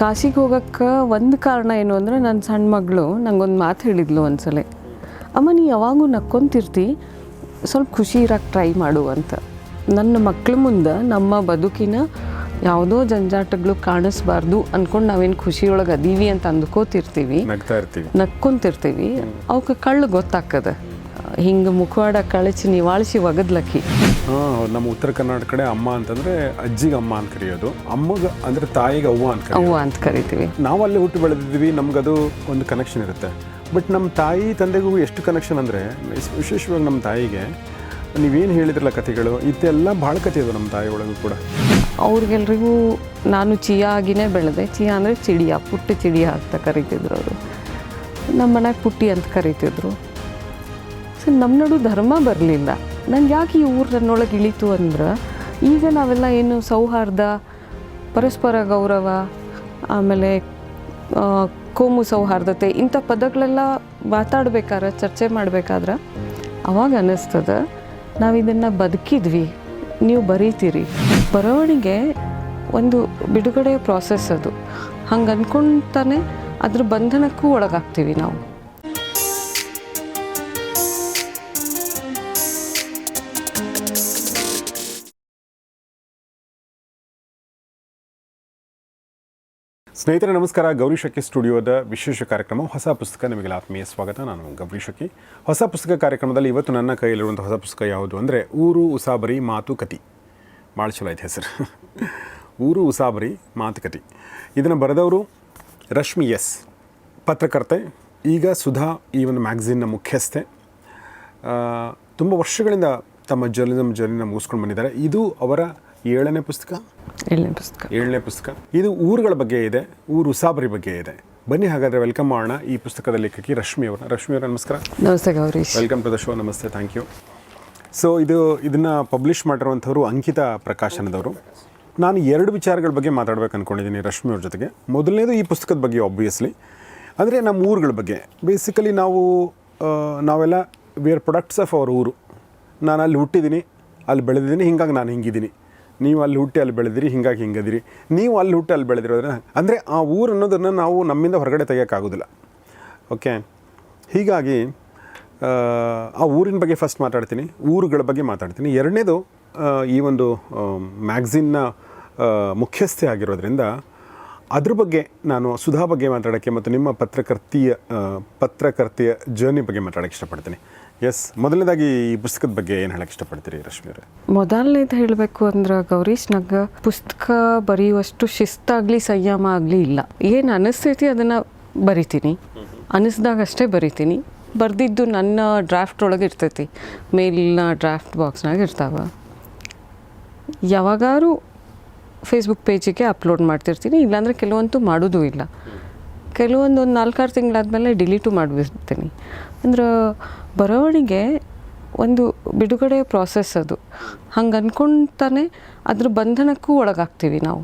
ಕಾಶಿಗೆ ಹೋಗೋಕ್ಕೆ ಒಂದು ಕಾರಣ ಏನು ಅಂದರೆ ನನ್ನ ಸಣ್ಣ ಮಗಳು ನಂಗೊಂದು ಮಾತು ಹೇಳಿದ್ಲು ಒಂದ್ಸಲ. ಅಮ್ಮ ನೀ ಯಾವಾಗೂ ನಕ್ಕೊಂತಿರ್ತಿ ಸ್ವಲ್ಪ ಖುಷಿ ಇರೋಕ್ಕೆ ಟ್ರೈ ಮಾಡು ಅಂತ. ನನ್ನ ಮಕ್ಕಳ ಮುಂದೆ ನಮ್ಮ ಬದುಕಿನ ಯಾವುದೋ ಜಂಜಾಟಗಳು ಕಾಣಿಸ್ಬಾರ್ದು ಅಂದ್ಕೊಂಡು ನಾವೇನು ಖುಷಿಯೊಳಗೆ ಅದೀವಿ ಅಂತ ಅಂದ್ಕೋತಿರ್ತೀವಿ. ನಕ್ಕೊಂತಿರ್ತೀವಿ. ಅವಕ್ಕೆ ಕಳ್ಳು ಗೊತ್ತಾಗ್ತದೆ. ಹಿಂಗೆ ಮುಖವಾಡ ಕಳಚಿ ನಿವಾಳಿಸಿ ಒಗದ್ಲಕ್ಕಿ. ನಮ್ಮ ಉತ್ತರ ಕರ್ನಾಟಕ ಕಡೆ ಅಮ್ಮ ಅಂತಂದ್ರೆ ಅಜ್ಜಿಗೆ ಅಮ್ಮ ಅಂತ ಕರೆಯೋದು. ಅಮ್ಮಗ ಅಂದ್ರೆ ತಾಯಿಗೆ ಅವ್ವ ಅಂತ ಅವ್ವ ಅಂತ ಕರಿತೀವಿ. ನಾವು ಅಲ್ಲಿ ಹುಟ್ಟು ಬೆಳೆದಿದ್ವಿ ನಮ್ಗದು ಒಂದು ಕನೆಕ್ಷನ್ ಇರುತ್ತೆ. ಬಟ್ ನಮ್ಮ ತಾಯಿ ತಂದೆಗೂ ಎಷ್ಟು ಕನೆಕ್ಷನ್ ಅಂದರೆ ವಿಶೇಷವಾಗಿ ನಮ್ಮ ತಾಯಿಗೆ ನೀವೇನು ಹೇಳಿದ್ರಲ್ಲ ಕಥೆಗಳು ಇದೆಲ್ಲ ಭಾಳ ಕಥೆ ಇದೆ ನಮ್ಮ ತಾಯಿ ಒಳಗೂ ಕೂಡ. ಅವ್ರಿಗೆಲ್ರಿಗೂ ನಾನು ಚಿಯಾ ಆಗಿನೇ ಬೆಳೆದೆ. ಚಿಯಾ ಅಂದರೆ ಚಿಡಿಯ ಪುಟ್ಟಿ ಚಿಡಿಯ ಅಂತ ಕರಿತಿದ್ರು ಅವರು. ನಮ್ಮ ಮನೆಗೆ ಪುಟ್ಟಿ ಅಂತ ಕರಿತಿದ್ರು. ಸೊ ನಮ್ಮ ನಡು ಧರ್ಮ ಬರಲಿಲ್ಲ. ನಂಗೆ ಯಾಕೆ ಈ ಊರು ನನ್ನೊಳಗೆ ಇಳೀತು ಅಂದ್ರೆ, ಈಗ ನಾವೆಲ್ಲ ಏನು ಸೌಹಾರ್ದ, ಪರಸ್ಪರ ಗೌರವ, ಆಮೇಲೆ ಕೋಮು ಸೌಹಾರ್ದತೆ ಇಂಥ ಪದಗಳೆಲ್ಲ ಮಾತಾಡ್ಬೇಕಾದ್ರೆ, ಚರ್ಚೆ ಮಾಡಬೇಕಾದ್ರೆ ಅವಾಗ ಅನ್ನಿಸ್ತದೆ ನಾವು ಇದನ್ನು ಬದುಕಿದ್ವಿ, ನೀವು ಬರೀತೀರಿ. ಬರವಣಿಗೆ ಒಂದು ಬಿಡುಗಡೆಯ ಪ್ರಾಸೆಸ್ ಅದು. ಹಂಗೆ ಅಂದ್ಕೊಂತಾನೆ ಅದ್ರ ಬಂಧನಕ್ಕೂ ಒಳಗಾಗ್ತೀವಿ ನಾವು. ಸ್ನೇಹಿತರೆ, ನಮಸ್ಕಾರ. ಗೌರಿ ಶಕ್ಕಿ ಸ್ಟುಡಿಯೋದ ವಿಶೇಷ ಕಾರ್ಯಕ್ರಮ ಹೊಸ ಪುಸ್ತಕ ನಿಮಗೆ ಆತ್ಮೀಯ ಸ್ವಾಗತ. ನಾನು ಗೌರಿ ಶಕ್ಕಿ ಹೊಸ ಪುಸ್ತಕ ಕಾರ್ಯಕ್ರಮದಲ್ಲಿ ಇವತ್ತು ನನ್ನ ಕೈಯಲ್ಲಿರುವಂಥ ಹೊಸ ಪುಸ್ತಕ ಯಾವುದು ಅಂದರೆ ಊರು, ಉಸಾಬರಿ ಮಾತುಕತಿ ಭಾಳ ಚಲೋ ಐತೆ ಹೆಸರು. ಊರು, ಉಸಾಬರಿ ಮಾತುಕತಿ ಇದನ್ನು ಬರೆದವರು ರಶ್ಮಿ ಎಸ್. ಪತ್ರಕರ್ತೆ, ಈಗ ಸುಧಾ ಈ ಒಂದು ಮ್ಯಾಗ್ಝಿನ್ನ ಮುಖ್ಯಸ್ಥೆ. ತುಂಬ ವರ್ಷಗಳಿಂದ ತಮ್ಮ ಜರ್ನಲಿಸಮ್ ಜರ್ನಿನ ಮುಗಿಸ್ಕೊಂಡು ಬಂದಿದ್ದಾರೆ. ಇದು ಅವರ ಏಳನೇ ಪುಸ್ತಕ? ಏಳನೇ ಪುಸ್ತಕ. ಏಳನೇ ಪುಸ್ತಕ. ಇದು ಊರುಗಳ ಬಗ್ಗೆ ಇದೆ ಊರು ಉಸಾಬರಿ ಬಗ್ಗೆ ಇದೆ. ಬನ್ನಿ ಹಾಗಾದರೆ ವೆಲ್ಕಮ್ ಮಾಡೋಣ ಈ ಪುಸ್ತಕದ ಲೇಖಕಿ ರಶ್ಮಿ ಅವರ. ರಶ್ಮಿ ಅವರ ನಮಸ್ಕಾರ. ನಮಸ್ತೆ Gourish. Welcome to the show ನಮಸ್ತೆ ಥ್ಯಾಂಕ್ ಯು ಸೊ ಇದು ಇದನ್ನು ಪಬ್ಲಿಷ್ ಮಾಡಿರುವಂಥವ್ರು ಅಂಕಿತ ಪ್ರಕಾಶನದವರು. ನಾನು ಎರಡು ವಿಚಾರಗಳ ಬಗ್ಗೆ ಮಾತಾಡ್ಬೇಕು ಅಂದ್ಕೊಂಡಿದ್ದೀನಿ ರಶ್ಮಿ ಅವ್ರ ಜೊತೆಗೆ. ಮೊದಲನೇದು ಈ ಪುಸ್ತಕದ ಬಗ್ಗೆ ಆಬ್ವಿಯಸ್ಲಿ ಅಂದರೆ ನಮ್ಮ ಊರುಗಳ ಬಗ್ಗೆ. ಬೇಸಿಕಲಿ ನಾವು ನಾವೆಲ್ಲ we are products of our ಊರು. ನಾನು ಅಲ್ಲಿ ಹುಟ್ಟಿದ್ದೀನಿ ಅಲ್ಲಿ ಬೆಳೆದಿದ್ದೀನಿ ಹಿಂಗಾಗಿ ನಾನು ಹಿಂಗಿದ್ದೀನಿ. ನೀವು ಅಲ್ಲಿ ಹುಟ್ಟಿ ಅಲ್ಲಿ ಬೆಳೆದಿರಿ ಹಿಂಗಾಗಿ ಹಿಂಗದಿರಿ. ನೀವು ಅಲ್ಲಿ ಹುಟ್ಟಿ ಅಲ್ಲಿ ಬೆಳೆದಿರೋದ್ರೆ ಅಂದರೆ ಆ ಊರು ಅನ್ನೋದನ್ನು ನಾವು ನಮ್ಮಿಂದ ಹೊರಗಡೆ ತೆಗೆಯೋಕ್ಕಾಗೋದಿಲ್ಲ ಓಕೆ ಹೀಗಾಗಿ ಆ, ಊರಿನ ಬಗ್ಗೆ ಫಸ್ಟ್ ಮಾತಾಡ್ತೀನಿ ಊರುಗಳ ಬಗ್ಗೆ ಮಾತಾಡ್ತೀನಿ. ಎರಡನೇದು ಈ ಒಂದು ಮ್ಯಾಗ್ಝಿನ್ನ ಮುಖ್ಯಸ್ಥೆ ಆಗಿರೋದ್ರಿಂದ ಅದ್ರ ಬಗ್ಗೆ ನಾನು ಸುಧಾ ಬಗ್ಗೆ ಮಾತಾಡೋಕ್ಕೆ ಮತ್ತು ನಿಮ್ಮ ಪತ್ರಕರ್ತಿಯ ಪತ್ರಕರ್ತೆಯ ಜರ್ನಿ ಬಗ್ಗೆ ಮಾತಾಡೋಕ್ಕೆ ಇಷ್ಟಪಡ್ತೀನಿ. ಎಸ್ ಮೊದಲನೇದಾಗಿ ಈ ಪುಸ್ತಕದ ಬಗ್ಗೆ ಏನು ಹೇಳಕ್ಕೆ ಇಷ್ಟಪಡ್ತೀರಿ ಅವರೇ? ಮೊದಲನೇದು ಹೇಳಬೇಕು ಅಂದ್ರೆ ಗೌರೀಶ್ ನಂಗೆ ಪುಸ್ತಕ ಬರೆಯುವಷ್ಟು ಶಿಸ್ತಾಗಲಿ, ಸಂಯಮ ಆಗಲಿ ಇಲ್ಲ. ಏನು ಅನಿಸ್ತೈತಿ ಅದನ್ನು ಬರಿತೀನಿ. ಅನಿಸ್ದಾಗ ಅಷ್ಟೇ ಬರಿತೀನಿ. ಬರೆದಿದ್ದು ನನ್ನ ಡ್ರಾಫ್ಟ್ ಒಳಗೆ ಇರ್ತೈತಿ. ಮೇಲಿನ ಡ್ರಾಫ್ಟ್ ಬಾಕ್ಸ್ನಾಗ ಇರ್ತಾವ. ಯಾವಾಗಾರು ಫೇಸ್ಬುಕ್ ಪೇಜಿಗೆ ಅಪ್ಲೋಡ್ ಮಾಡ್ತಿರ್ತೀನಿ. ಇಲ್ಲಾಂದರೆ ಕೆಲವಂತೂ ಮಾಡೋದೂ ಇಲ್ಲ. ಕೆಲವೊಂದು ಒಂದು ನಾಲ್ಕಾರು ತಿಂಗಳಾದಮೇಲೆ ಡಿಲೀಟು ಮಾಡಿಬಿಡ್ತೀನಿ. ಅಂದ್ರೆ ಬರವಣಿಗೆ ಒಂದು ಬಿಡುಗಡೆ ಪ್ರಾಸೆಸ್ ಅದು. ಹಂಗೆ ಅಂದ್ಕೊಂತಾನೆ ಅದ್ರ ಬಂಧನಕ್ಕೂ ಒಳಗಾಗ್ತೀವಿ ನಾವು.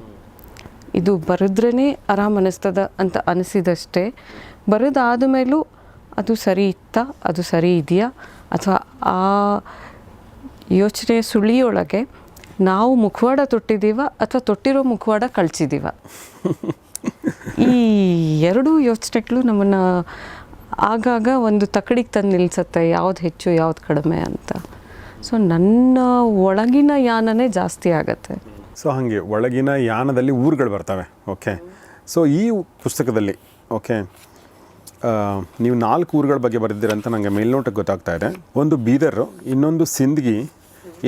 ಇದು ಬರೆದ್ರೇ ಆರಾಮ್ ಅನ್ನಿಸ್ತದ ಅಂತ ಅನಿಸಿದಷ್ಟೇ. ಬರೆದಾದ ಮೇಲೂ ಅದು ಸರಿ ಇತ್ತಾ, ಅದು ಸರಿ ಇದೆಯಾ? ಅಥವಾ ಆ ಯೋಚನೆ ಸುಳಿಯೊಳಗೆ ನಾವು ಮುಖವಾಡ ತೊಟ್ಟಿದ್ದೀವ ಅಥವಾ ತೊಟ್ಟಿರೋ ಮುಖವಾಡ ಕಳ್ಸಿದ್ದೀವ? ಈ ಎರಡೂ ಯೋಚನೆಗಳು ನಮ್ಮನ್ನು ಆಗಾಗ ಒಂದು ತಕಡಿಗೆ ತಂದು ನಿಲ್ಸತ್ತೆ, ಯಾವ್ದು ಹೆಚ್ಚು, ಯಾವ್ದು ಕಡಿಮೆ ಅಂತ. ಸೊ ನನ್ನ ಒಳಗಿನ ಯಾನನೇ ಜಾಸ್ತಿ ಆಗತ್ತೆ. ಸೊ ಹಾಗೆ, ಒಳಗಿನ ಯಾನದಲ್ಲಿ ಊರುಗಳು ಬರ್ತವೆ ಓಕೆ ಸೊ ಈ ಪುಸ್ತಕದಲ್ಲಿ ಓಕೆ ನೀವು ನಾಲ್ಕು ಊರುಗಳ ಬಗ್ಗೆ ಬರೆದಿದ್ದೀರ ಅಂತ ನನಗೆ ಮೇಲ್ನೋಟಕ್ಕೆ ಗೊತ್ತಾಗ್ತಾ ಇದೆ. ಒಂದು ಬೀದರ್, ಇನ್ನೊಂದು ಸಿಂದಗಿ,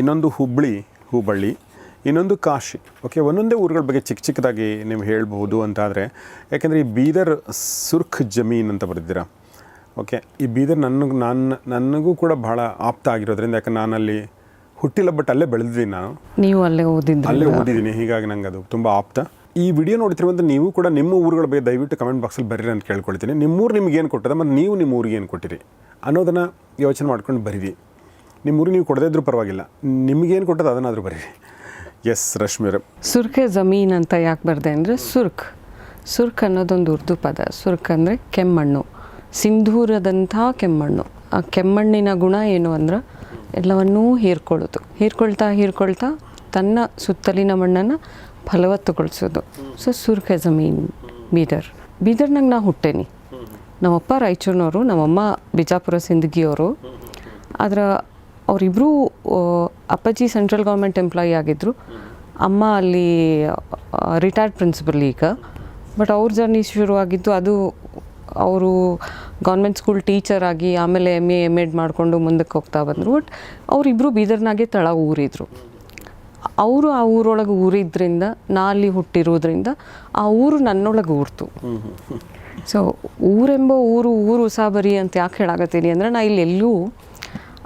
ಇನ್ನೊಂದು ಹುಬ್ಬಳ್ಳಿ ಹುಬ್ಬಳ್ಳಿ. ಇನ್ನೊಂದು ಕಾಶಿ. ಓಕೆ ಒಂದೊಂದೇ ಊರುಗಳ ಬಗ್ಗೆ ಚಿಕ್ಕ ಚಿಕ್ಕದಾಗಿ ನೀವು ಹೇಳ್ಬೋದು ಅಂತಾದರೆ ಯಾಕೆಂದರೆ ಈ ಬೀದರ್ ಸುರ್ಖ್ ಜಮೀನ್ ಅಂತ ಬರೆದಿದ್ದೀರಾ? ಓಕೆ ಈ ಬೀದರ್ ನನಗೆ ನನ್ನ ನನಗೂ ಕೂಡ ಭಾಳ ಆಪ್ತ ಆಗಿರೋದ್ರಿಂದ ಯಾಕಂದ್ರೆ ನಾನು ಅಲ್ಲಿ ಹುಟ್ಟಿಲ್ಲ ಬಟ್ ಅಲ್ಲೇ ಬೆಳೆದಿದ್ದೀನಿ ನಾನು. ನೀವು ಅಲ್ಲೇ ಓದಿದ್ರಿ ಅಲ್ಲೇ ಓದಿದ್ದೀನಿ ಹೀಗಾಗಿ ನಂಗೆ ಅದು ತುಂಬ ಆಪ್ತ. ಈ ವಿಡಿಯೋ ನೋಡ್ತಿರುವಂಥ ನೀವು ಕೂಡ ನಿಮ್ಮ ಊರುಗಳ ಬಗ್ಗೆ ದಯವಿಟ್ಟು ಕಮೆಂಟ್ ಬಾಕ್ಸಲ್ಲಿ ಬರೀರಿ ಅಂತ ಕೇಳ್ಕೊಳ್ತೀನಿ. ನಿಮ್ಮೂರು ನಿಮ್ಗೆ ಏನು ಕೊಟ್ಟದ ಮತ್ತು ನೀವು ನಿಮ್ಮ ಊರಿಗೆ ಏನು ಕೊಟ್ಟಿರಿ ಅನ್ನೋದನ್ನು ಯೋಚನೆ ಮಾಡ್ಕೊಂಡು ಬರೀರಿ. ನಿಮ್ಮ ಊರಿಗೆ ನೀವು ಕೊಡದೇ ಇದ್ರೂ ಪರವಾಗಿಲ್ಲ. ನಿಮಗೇನು ಕೊಟ್ಟದ ಅದನ್ನಾದರೂ ಬರೀರಿ. ಎಸ್ ರಶ್ಮಿ ಸುರ್ಖೆ ಜಮೀನ್ ಅಂತ ಯಾಕೆ ಬರ್ದೆ ಅಂದರೆ ಸುರ್ಕ್ ಸುರ್ಕ್ ಅನ್ನೋದೊಂದು ಉರ್ದು ಪದ. ಸುರ್ಕ್ ಅಂದರೆ ಕೆಮ್ಮಣ್ಣು. ಸಿಂಧೂರದಂಥ ಕೆಮ್ಮಣ್ಣು. ಆ ಕೆಮ್ಮಣ್ಣಿನ ಗುಣ ಏನು ಅಂದ್ರೆ ಎಲ್ಲವನ್ನೂ ಹೀರ್ಕೊಳ್ಳೋದು. ಹೀರ್ಕೊಳ್ತಾ ಹೀರ್ಕೊಳ್ತಾ ತನ್ನ ಸುತ್ತಲಿನ ಮಣ್ಣನ್ನು ಫಲವತ್ತುಗೊಳಿಸೋದು. ಸೊ ಸುರ್ಕೆ ಜಮೀನ್ ಬೀದರ್. ಬೀದರ್ನಾಗ ನಾ ಹುಟ್ಟೇನಿ. ನಮ್ಮಪ್ಪ ರಾಯಚೂರಿನವರು, ನಮ್ಮಮ್ಮ ಬಿಜಾಪುರ ಸಿಂದಗಿಯವರು. ಆದ್ರೆ ಅವರಿಬ್ಬರು ಅಪ್ಪಾಜಿ ಸೆಂಟ್ರಲ್ ಗೌರ್ಮೆಂಟ್ ಎಂಪ್ಲಾಯಿ ಆಗಿದ್ದರು ಅಮ್ಮ ಅಲ್ಲಿ ರಿಟೈರ್ಡ್ ಪ್ರಿನ್ಸಿಪಲ್ ಈಗ. ಬಟ್ ಅವ್ರ ಜರ್ನಿ ಶುರುವಾಗಿದ್ದು ಅದು ಅವರು ಗೌರ್ಮೆಂಟ್ ಸ್ಕೂಲ್ ಟೀಚರ್ ಆಗಿ ಆಮೇಲೆ ಎಂ ಎ ಎಂ ಎಡ್ ಮಾಡಿಕೊಂಡು ಮುಂದಕ್ಕೆ ಹೋಗ್ತಾ ಬಂದರು. ಬಟ್ ಅವರಿಬ್ಬರು ಬೀದರ್ನಾಗೆ ತಳ ಊರಿದ್ರು. ಅವರು ಆ ಊರೊಳಗೆ ಊರಿದ್ರಿಂದ, ನಾ ಅಲ್ಲಿ ಹುಟ್ಟಿರೋದ್ರಿಂದ ಆ ಊರು ನನ್ನೊಳಗೆ ಊರ್ತು. ಸೊ ಊರೆಂಬ ಊರು ಊರು ಉಸಾಬರಿ ಅಂತ ಯಾಕೆ ಹೇಳಾಕತ್ತೀನಿ ಅಂದರೆ ನಾ ಇಲ್ಲಿ ಎಲ್ಲೂ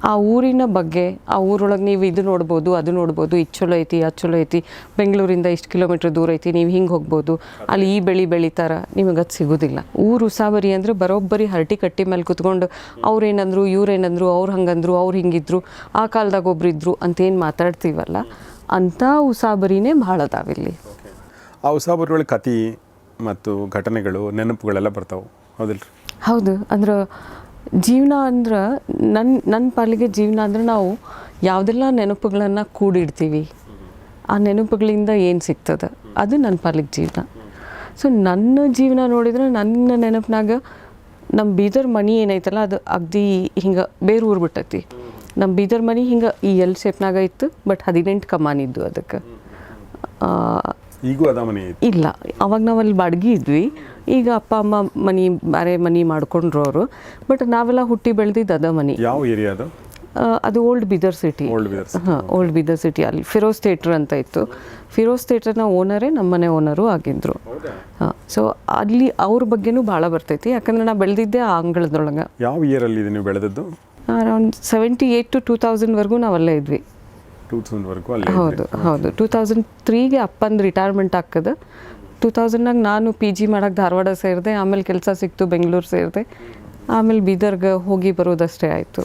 ಆ ಊರಿನ ಬಗ್ಗೆ ಆ ಊರೊಳಗೆ ನೀವು ಇದು ನೋಡ್ಬೋದು ಅದು ನೋಡ್ಬೋದು ಇದು ಚಲೋ ಐತಿ ಅದು ಚಲೋ ಐತಿ ಬೆಂಗಳೂರಿಂದ ಇಷ್ಟು ಕಿಲೋಮೀಟ್ರ್ ದೂರ ಐತಿ ನೀವು ಹಿಂಗೆ ಹೋಗ್ಬೋದು ಅಲ್ಲಿ ಈ ಬೆಳೆ ಬೆಳೀತಾರ ನಿಮಗೆ ಅದು ಸಿಗೋದಿಲ್ಲ. ಊರು ಉಸಾಬರಿ ಅಂದರೆ ಬರೋಬ್ಬರಿ ಹರಟಿ ಕಟ್ಟಿ ಮೇಲೆ ಕುತ್ಕೊಂಡು ಅವ್ರೇನಂದ್ರು ಇವ್ರೇನಂದ್ರು ಅವ್ರು ಹಂಗಂದ್ರು ಅವ್ರು ಹಿಂಗಿದ್ರು ಆ ಕಾಲದಾಗ ಒಬ್ರಿದ್ರು ಅಂತೇನು ಮಾತಾಡ್ತೀವಲ್ಲ ಅಂಥ ಉಸಾಬರಿನೇ ಭಾಳ ಅದಾವಿಲ್ಲಿ. ಆ ಉಸಾಬರಿ ಒಳಗೆ ಕತಿ ಮತ್ತು ಘಟನೆಗಳು ನೆನಪುಗಳೆಲ್ಲ ಬರ್ತಾವೆ ಹೌದಿಲ್ಲ ಹೌದು ಅಂದ್ರೆ ಜೀವನ ಅಂದ್ರೆ ನನ್ನ ನನ್ನ ಪಾಲಿಗೆ ಜೀವನ ಅಂದ್ರೆ ನಾವು ಯಾವುದೆಲ್ಲ ನೆನಪುಗಳನ್ನು ಕೂಡಿಡ್ತೀವಿ ಆ ನೆನಪುಗಳಿಂದ ಏನು ಸಿಗ್ತದೆ? ಅದು ನನ್ನ ಪಾಲಿಗೆ ಜೀವನ. ಸೊ ನನ್ನ ಜೀವನ ನೋಡಿದ್ರೆ ನನ್ನ ನೆನಪಿನಾಗ ನಮ್ಮ ಬೀದರ್ ಮನಿ ಏನೈತಲ್ಲ ಅದು ಅಗ್ದಿ ಹಿಂಗೆ ಬೇರೆ ಊರು ಬಿಟ್ಟೈತಿ. ನಮ್ಮ ಬೀದರ್ ಮನಿ ಹಿಂಗೆ ಈ ಎಲ್ ಶೇಪ್ನಾಗ ಇತ್ತು ಬಟ್ ಹದಿನೆಂಟು ಕಮಾನಿದ್ದು ಅದಕ್ಕೆ. ಈಗೂ ಅದ ಮನೆ ಇಲ್ಲ ಅವಾಗ ನಾವು ಅಲ್ಲಿ ಬಾಡ್ಗಿ ಇದ್ವಿ. ಈಗ ಅಪ್ಪ ಅಮ್ಮ ಮನಿ ಬೇರೆ ಮನಿ ಮಾಡ್ಕೊಂಡ್ರು ಅವರು. ಬಟ್ ನಾವೆಲ್ಲ ಹುಟ್ಟಿ ಬೆಳೆದಿದ್ದು ಅದ ಮನಿ. ಯಾವ ಏರಿಯಾ ಅದು? ಅದು ಓಲ್ಡ್ ಬೀದರ್ ಸಿಟಿ ಹಾಂ ಓಲ್ಡ್ ಬೀದರ್ ಸಿಟಿ ಅಲ್ಲಿ. ಫಿರೋಸ್ ಥಿಯೇಟ್ರ್ ಅಂತ ಇತ್ತು. ಫಿರೋಸ್ ಥಿಯೇಟ್ರ್ನ ಓನರೇ ನಮ್ಮನೆ ಓನರು ಆಗಿದ್ದರು ಹಾಂ ಸೊ ಅಲ್ಲಿ ಅವ್ರ ಬಗ್ಗೆನೂ ಭಾಳ ಬರ್ತೈತಿ. ಯಾಕಂದ್ರೆ ನಾ ಬೆಳೆದಿದ್ದೆ ಆ ಅಂಗಳದೊಳಗೆ. ಯಾವ ಇಯರಲ್ಲಿ ಇದೆ ನೀವು ಬೆಳೆದದ್ದು? Around seventy eight to two ತೌಸಂಡ್ವರೆಗೂ ನಾವು ಅಲ್ಲೇ ಇದ್ವಿ ಟೂ ತೌಸಂಡ್ವರೆಗೂ ಅಲ್ಲಿ ಹೌದು ಹೌದು. ಟೂ ತೌಸಂಡ್ ತ್ರೀಗೆ ಅಪ್ಪಂದು ರಿಟೈರ್ಮೆಂಟ್ ಆಗ್ತದೆ. ಟೂ ತೌಸಂಡ್ನಾಗ ನಾನು ಪಿ ಜಿ ಮಾಡೋಕ್ಕೆ ಧಾರವಾಡ ಸೇರಿದೆ, ಆಮೇಲೆ ಕೆಲಸ ಸಿಕ್ತು ಬೆಂಗಳೂರು ಸೇರಿದೆ. ಆಮೇಲೆ ಬೀದರ್ಗೆ ಹೋಗಿ ಬರೋದಷ್ಟೇ ಆಯಿತು.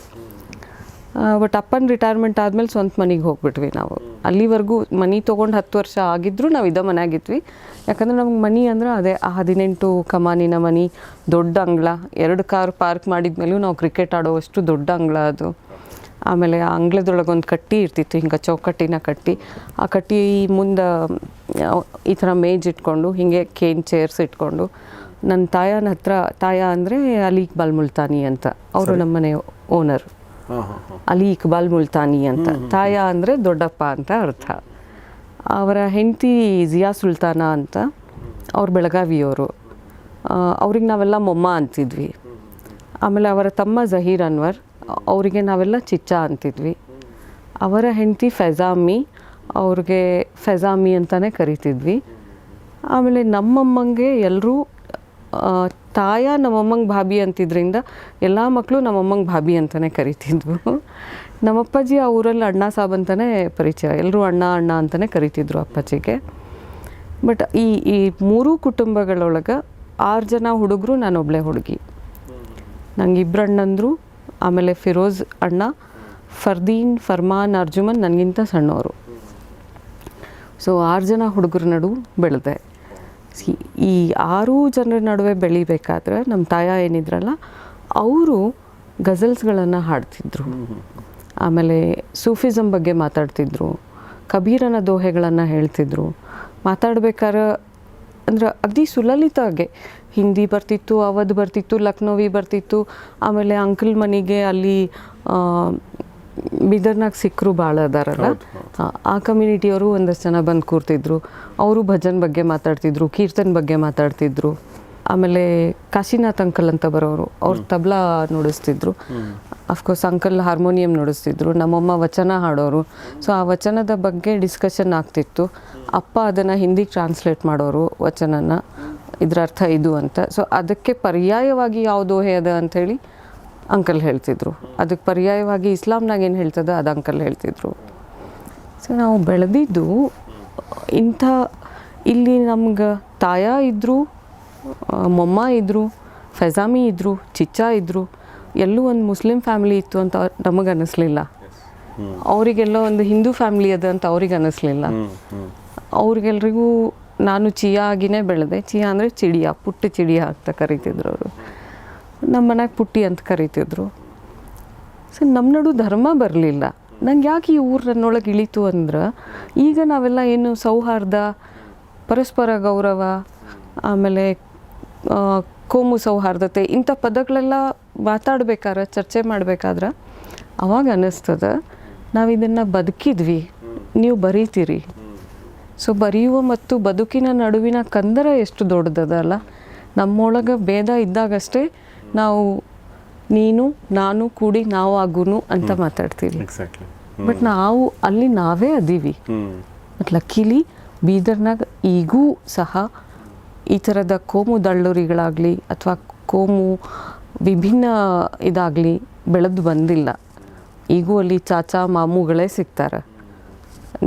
ಬಟ್ ಅಪ್ಪನ ರಿಟೈರ್ಮೆಂಟ್ ಆದಮೇಲೆ ಸ್ವಂತ ಮನೆಗೆ ಹೋಗ್ಬಿಟ್ವಿ ನಾವು. ಅಲ್ಲಿವರೆಗೂ ಮನೆ ತೊಗೊಂಡು ಹತ್ತು ವರ್ಷ ಆಗಿದ್ದರೂ ನಾವು ಇದೇ ಮನೆಯಾಗಿದ್ವಿ. ಯಾಕಂದ್ರೆ ನಮ್ಗೆ ಮನೆ ಅಂದ್ರೆ ಅದೇ ಆ ಹದಿನೆಂಟು ಕಮಾನಿನ ಮನೆ, ದೊಡ್ಡ ಅಂಗಳ. ಎರಡು ಕಾರ್ ಪಾರ್ಕ್ ಮಾಡಿದ ಮೇಲೂ ನಾವು ಕ್ರಿಕೆಟ್ ಆಡೋವಷ್ಟು ದೊಡ್ಡ ಅಂಗಳ ಅದು. ಆಮೇಲೆ ಆ ಅಂಗಳದೊಳಗೆ ಒಂದು ಕಟ್ಟಿ ಇರ್ತಿತ್ತು ಹಿಂಗೆ ಚೌಕಟ್ಟಿನ ಕಟ್ಟಿ. ಆ ಕಟ್ಟಿ ಮುಂದೆ ಈ ಥರ ಮೇಜ್ ಇಟ್ಕೊಂಡು ಹಿಂಗೆ ಕೇನ್ ಚೇರ್ಸ್ ಇಟ್ಕೊಂಡು ನನ್ನ ತಾಯನ ಹತ್ರ ತಾಯ ಅಂದರೆ ಅಲಿ ಇಕ್ಬಾಲ್ ಮುಲ್ತಾನಿ ಅಂತ. ಅವರು ನಮ್ಮನೆ ಓನರ್ ಅಲಿ ಇಕ್ಬಾಲ್ ಮುಲ್ತಾನಿ ಅಂತ. ತಾಯ ಅಂದರೆ ದೊಡ್ಡಪ್ಪ ಅಂತ ಅರ್ಥ. ಅವರ ಹೆಂಡತಿ ಜಿಯಾ ಸುಲ್ತಾನ ಅಂತ ಅವ್ರು ಬೆಳಗಾವಿಯವರು. ಅವ್ರಿಗೆ ನಾವೆಲ್ಲ ಮೊಮ್ಮ ಅಂತಿದ್ವಿ. ಆಮೇಲೆ ಅವರ ತಮ್ಮ ಜಹೀರ್ ಅನ್ವರ್ ಅವರಿಗೆ ನಾವೆಲ್ಲ ಚಿಚ್ಚ ಅಂತಿದ್ವಿ. ಅವರ ಹೆಂಡತಿ ಫೆಜಾಮಿ ಅವ್ರಿಗೆ ಫೆಜಾಮಿ ಅಂತಲೇ ಕರಿತಿದ್ವಿ. ಆಮೇಲೆ ನಮ್ಮಮ್ಮಂಗೆ ಎಲ್ಲರೂ ತಾಯ ನಮ್ಮಮ್ಮಂಗೆ ಭಾಬಿ ಅಂತಿದ್ರಿಂದ ಎಲ್ಲ ಮಕ್ಕಳು ನಮ್ಮಮ್ಮಂಗೆ ಭಾಬಿ ಅಂತಲೇ ಕರಿತಿದ್ವು. ನಮ್ಮಪ್ಪಾಜಿ ಆ ಊರಲ್ಲಿ ಅಣ್ಣ ಸಾಬ್ ಅಂತಲೇ ಪರಿಚಯ ಎಲ್ಲರೂ ಅಣ್ಣ ಅಣ್ಣ ಅಂತಲೇ ಕರಿತಿದ್ರು ಅಪ್ಪಾಜಿಗೆ. ಬಟ್ ಈ ಈ ಮೂರೂ ಕುಟುಂಬಗಳೊಳಗೆ ಆರು ಜನ ಹುಡುಗರು ನಾನೊಬ್ಳೆ ಹುಡುಗಿ. ನಂಗೆ ಇಬ್ಬರು ಅಣ್ಣಂದರು ಆಮೇಲೆ ಫಿರೋಜ್ ಅಣ್ಣ, ಫರ್ದೀನ್, ಫರ್ಮಾನ್, ಅರ್ಜುಮನ್ ನನಗಿಂತ ಸಣ್ಣವರು ಸೊ ಆರು ಜನ ಹುಡುಗರ ನಡು ಬೆಳೆದೆ. ಈ ಆರು ಜನರ ನಡುವೆ ಬೆಳಿಬೇಕಾದ್ರೆ ನಮ್ಮ ತಾಯ ಏನಿದ್ರಲ್ಲ, ಅವರು ಗಜಲ್ಸ್ಗಳನ್ನು ಹಾಡ್ತಿದ್ರು. ಆಮೇಲೆ ಸೂಫಿಸಮ್ ಬಗ್ಗೆ ಮಾತಾಡ್ತಿದ್ರು. ಕಬೀರನ ದೋಹೆಗಳನ್ನು ಹೇಳ್ತಿದ್ರು. ಮಾತಾಡ್ಬೇಕಾದ್ರೆ ಅಂದ್ರೆ ಅಗದಿ ಸುಲಲಿತಾಗೆ ಹಿಂದಿ ಬರ್ತಿತ್ತು ಅವಧ್ ಬರ್ತಿತ್ತು ಲಕ್ನೋವಿ ಬರ್ತಿತ್ತು. ಆಮೇಲೆ ಅಂಕಲ್ ಮನೆಗೆ ಅಲ್ಲಿ ಬಿದರ್ನಾಗ ಸಿಕ್ಕರು ಭಾಳ ಅದಾರಲ್ಲ ಆ ಕಮ್ಯುನಿಟಿಯವರು ಒಂದಷ್ಟು ಜನ ಬಂದು ಕೂರ್ತಿದ್ರು. ಅವರು ಭಜನ್ ಬಗ್ಗೆ ಮಾತಾಡ್ತಿದ್ರು ಕೀರ್ತನ್ ಬಗ್ಗೆ ಮಾತಾಡ್ತಿದ್ರು. ಆಮೇಲೆ ಕಾಶಿನಾಥ್ ಅಂಕಲ್ ಅಂತ ಬರೋರು ಅವ್ರು ತಬ್ಲಾ ನುಡಿಸ್ತಿದ್ರು. ಅಫ್ಕೋರ್ಸ್ ಅಂಕಲ್ ಹಾರ್ಮೋನಿಯಂ ನುಡಿಸ್ತಿದ್ರು ನಮ್ಮಮ್ಮ ವಚನ ಹಾಡೋರು. ಸೊ ಆ ವಚನದ ಬಗ್ಗೆ ಡಿಸ್ಕಷನ್ ಆಗ್ತಿತ್ತು. ಅಪ್ಪ ಅದನ್ನು ಹಿಂದಿಗೆ ಟ್ರಾನ್ಸ್ಲೇಟ್ ಮಾಡೋರು ವಚನನ. ಇದ್ರ ಅರ್ಥ ಇದು ಅಂತ. ಸೊ ಅದಕ್ಕೆ ಪರ್ಯಾಯವಾಗಿ ಯಾವ ದೋಹೆ ಅದ ಅಂಥೇಳಿ ಅಂಕಲ್ ಹೇಳ್ತಿದ್ರು. ಅದಕ್ಕೆ ಪರ್ಯಾಯವಾಗಿ ಇಸ್ಲಾಮ್ನಾಗ ಏನು ಹೇಳ್ತದ ಅದು ಅಂಕಲ್ ಹೇಳ್ತಿದ್ರು. ಸೊ ನಾವು ಬೆಳೆದಿದ್ದು ಇಂಥ ಇಲ್ಲಿ ನಮ್ಗೆ ತಾಯ ಇದ್ದರು ಮೊಮ್ಮ ಇದ್ದರು ಫೆಜಾಮಿ ಇದ್ದರು ಚಿಚ್ಚ ಇದ್ದರು ಎಲ್ಲೂ ಒಂದು ಮುಸ್ಲಿಂ ಫ್ಯಾಮಿಲಿ ಇತ್ತು ಅಂತ ನಮಗೆ ಅನ್ನಿಸ್ಲಿಲ್ಲ ಅವರಿಗೆಲ್ಲ ಒಂದು ಹಿಂದೂ ಫ್ಯಾಮಿಲಿ ಅದ ಅಂತ ಅವ್ರಿಗೆ ಅನ್ನಿಸ್ಲಿಲ್ಲ ಅವ್ರಿಗೆಲ್ರಿಗೂ ನಾನು ಚಿಯಾ ಆಗಿನೇ ಬೆಳೆದೆ. ಚಿಯಾ ಅಂದರೆ ಚಿಡಿಯ, ಪುಟ್ಟ ಚಿಡಿಯ ಅಂತ ಕರಿತಿದ್ರು ಅವರು. ನಮ್ಮ ಮನೆಗೆ ಪುಟ್ಟಿ ಅಂತ ಕರಿತಿದ್ರು. ಸೊ ನಮ್ಮ ನಡು ಧರ್ಮ ಬರಲಿಲ್ಲ. ನಂಗೆ ಯಾಕೆ ಈ ಊರು ನನ್ನೊಳಗೆ ಇಳೀತು ಅಂದ್ರೆ, ಈಗ ನಾವೆಲ್ಲ ಏನು ಸೌಹಾರ್ದ, ಪರಸ್ಪರ ಗೌರವ, ಆಮೇಲೆ ಕೋಮು ಸೌಹಾರ್ದತೆ ಇಂಥ ಪದಗಳೆಲ್ಲ ಮಾತಾಡ್ಬೇಕಾದ್ರೆ, ಚರ್ಚೆ ಮಾಡಬೇಕಾದ್ರೆ ಅವಾಗ ಅನ್ನಿಸ್ತದೆ ನಾವು ಇದನ್ನು ಬದುಕಿದ್ವಿ. ನೀವು ಬರೀತೀರಿ. ಸೊ ಬರೆಯುವ ಮತ್ತು ಬದುಕಿನ ನಡುವಿನ ಕಂದರ ಎಷ್ಟು ದೊಡ್ಡದಲ್ಲ ನಮ್ಮೊಳಗೆ ಭೇದ ಇದ್ದಾಗಷ್ಟೇ ನಾವು ನೀನು ನಾನು ಕೂಡಿ ನಾವು ಆಗುನು ಅಂತ ಮಾತಾಡ್ತೀವಿ. ಬಟ್ ನಾವು ಅಲ್ಲಿ ನಾವೇ ಅದೀವಿ. ಮತ್ತು ಲಕ್ಕಿಲಿ ಬೀದರ್ನಾಗ ಈಗೂ ಸಹ ಈ ಥರದ ಕೋಮು ದಳ್ಳೂರಿಗಳಾಗಲಿ ಅಥವಾ ಕೋಮು ವಿಭಿನ್ನ ಇದಾಗಲಿ ಬೆಳೆದು ಬಂದಿಲ್ಲ. ಈಗೂ ಅಲ್ಲಿ ಚಾಚಾ ಮಾಮೂಗಳೇ ಸಿಗ್ತಾರೆ.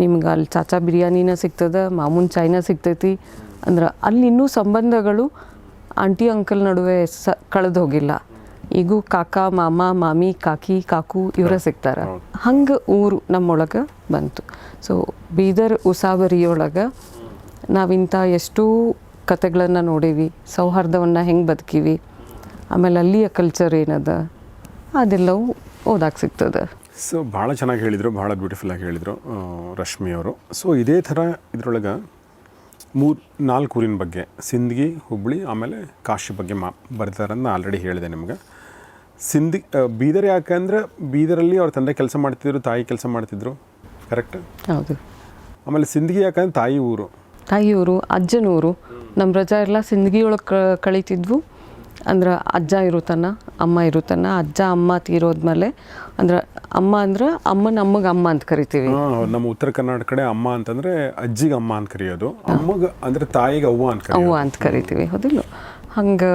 ನಿಮ್ಗೆ ಅಲ್ಲಿ ಚಾಚಾ ಬಿರಿಯಾನಿನ ಸಿಗ್ತದೆ ಮಾಮೂನ್ ಚಾಯ್ನ ಸಿಗ್ತೈತಿ. ಅಂದ್ರೆ ಅಲ್ಲಿ ಇನ್ನೂ ಸಂಬಂಧಗಳು ಆಂಟಿ ಅಂಕಲ್ ನಡುವೆ ಸ ಕಳೆದು ಹೋಗಿಲ್ಲ. ಈಗೂ ಕಾಕ ಮಾಮ ಮಾಮಿ ಕಾಕಿ ಕಾಕು ಇವರೇ ಸಿಗ್ತಾರೆ. ಹಂಗೆ ಊರು ನಮ್ಮೊಳಗೆ ಬಂತು. ಸೊ ಬೀದರ್ ಉಸಾಬರಿಯೊಳಗೆ ನಾವಿಂಥ ಎಷ್ಟೋ ಕತೆಗಳನ್ನು ನೋಡೀವಿ ಸೌಹಾರ್ದವನ್ನು ಹೆಂಗೆ ಬದುಕೀವಿ ಆಮೇಲೆ ಅಲ್ಲಿಯ ಕಲ್ಚರ್ ಏನದ ಅದೆಲ್ಲವೂ ಓದಾಕೆ ಸಿಗ್ತದೆ. ಸೊ ಭಾಳ ಚೆನ್ನಾಗಿ ಹೇಳಿದರು ಭಾಳ ಬ್ಯೂಟಿಫುಲ್ಲಾಗಿ ಹೇಳಿದರು ರಶ್ಮಿ ಅವರು. ಸೊ ಇದೇ ಥರ ಇದರೊಳಗೆ ಮೂರು ನಾಲ್ಕು ಊರಿನ ಬಗ್ಗೆ ಸಿಂದಗಿ ಹುಬ್ಬಳ್ಳಿ ಆಮೇಲೆ ಕಾಶಿ ಬಗ್ಗೆ ಮಾ ಬರ್ತಾರಂತ ಆಲ್ರೆಡಿ ಹೇಳಿದೆ ನಿಮ್ಗೆ. ಸಿಂಧಿ ಬೀದರ್ ಯಾಕಂದ್ರೆ ಬೀದರಲ್ಲಿ ಅವ್ರ ತಂದೆ ಕೆಲಸ ಮಾಡ್ತಿದ್ರು ತಾಯಿ ಕೆಲಸ ಮಾಡ್ತಿದ್ರು ಕರೆಕ್ಟ್ ಹೌದು. ಆಮೇಲೆ ಸಿಂದಗಿ ಯಾಕಂದ್ರೆ ತಾಯಿ ಊರು. ತಾಯಿ ಊರು ಅಜ್ಜನೂರು ನಮ್ಮ ರಜಾ ಎಲ್ಲ ಸಿಂದಗಿ ಒಳಗೆ ಕಳೀತಿದ್ವು. ಅಂದ್ರೆ ಅಜ್ಜ ಇರುತ್ತಾನ ಅಮ್ಮ ಇರುತ್ತಾನ ಅಜ್ಜ ಅಮ್ಮ ತೀರೋದ್ಮೇಲೆ ಅಂದ್ರೆ ಅಮ್ಮ ಅಂದ್ರೆ ಅಮ್ಮ ಅಮ್ಮಗೆ ಅಮ್ಮ ಅಂತ ಕರಿತೀವಿ. ನಮ್ಮ ಉತ್ತರ ಕರ್ನಾಟಕ ಕಡೆ ಅಮ್ಮ ಅಂತಂದ್ರೆ ಅಜ್ಜಿಗೆ ಅಮ್ಮ ಅಂತ ಕರೆಯೋದು. ಅಮ್ಮಗ ಅಂದ್ರೆ ತಾಯಿಗೆ ಅವ್ವ ಅಂತ ಅವ್ವ ಅಂತ ಕರಿತೀವಿ. ಹೌದಿಲ್ಲ? ಹಂಗೆ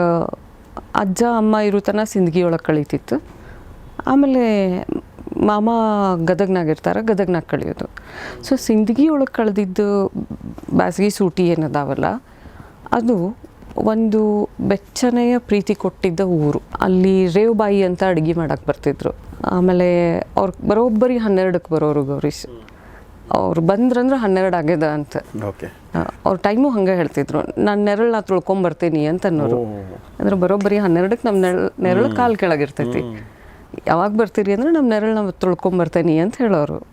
ಅಜ್ಜ ಅಮ್ಮ ಇರುತನ ಸಿಂದಗಿ ಒಳಗೆ ಕಳೀತಿತ್ತು. ಆಮೇಲೆ ಮಾಮ ಗದಗ್ನಾಗ ಇರ್ತಾರೆ ಗದಗ್ನಾಗ ಕಳಿಯೋದು. ಸೊ ಸಿಂದಗಿ ಒಳಗೆ ಕಳೆದಿದ್ದು ಬ್ಯಾಸಗಿ ಸೂಟಿ ಏನದಾವಲ್ಲ ಅದು ಒಂದು ಬೆಚ್ಚನೆಯ ಪ್ರೀತಿ ಕೊಟ್ಟಿದ್ದ ಊರು. ಅಲ್ಲಿ ರೇವ್ಬಾಯಿ ಅಂತ ಅಡುಗೆ ಮಾಡಕ್ಕೆ ಬರ್ತಿದ್ರು. ಆಮೇಲೆ ಅವ್ರು ಬರೋಬ್ಬರಿ ಹನ್ನೆರಡಕ್ಕೆ ಬರೋರು ಗೌರೀಶ್. ಅವ್ರು ಬಂದ್ರಂದ್ರೆ ಹನ್ನೆರಡು ಆಗ್ಯದ ಅಂತ. ಓಕೆ. ಅವ್ರ ಟೈಮು ಹಂಗೆ ಹೇಳ್ತಿದ್ರು. ನಾನು ನೆರಳು ನಾ ತುಳ್ಕೊಂಬರ್ತೀನಿ ಅಂತ ಅನ್ನೋರು ಅಂದ್ರೆ ಬರೋಬ್ಬರಿ ಹನ್ನೆರಡಕ್ಕೆ ನಮ್ಮ ನೆರಳು ನೆರಳು ಕಾಲು ಕೆಳಗಿರ್ತೈತಿ. ಯಾವಾಗ ಬರ್ತೀರಿ ಅಂದ್ರೆ ನಮ್ಮ ನೆರಳು ನಾವು ತುಳ್ಕೊಂಬರ್ತೀನಿ ಅಂತ ಹೇಳೋರು.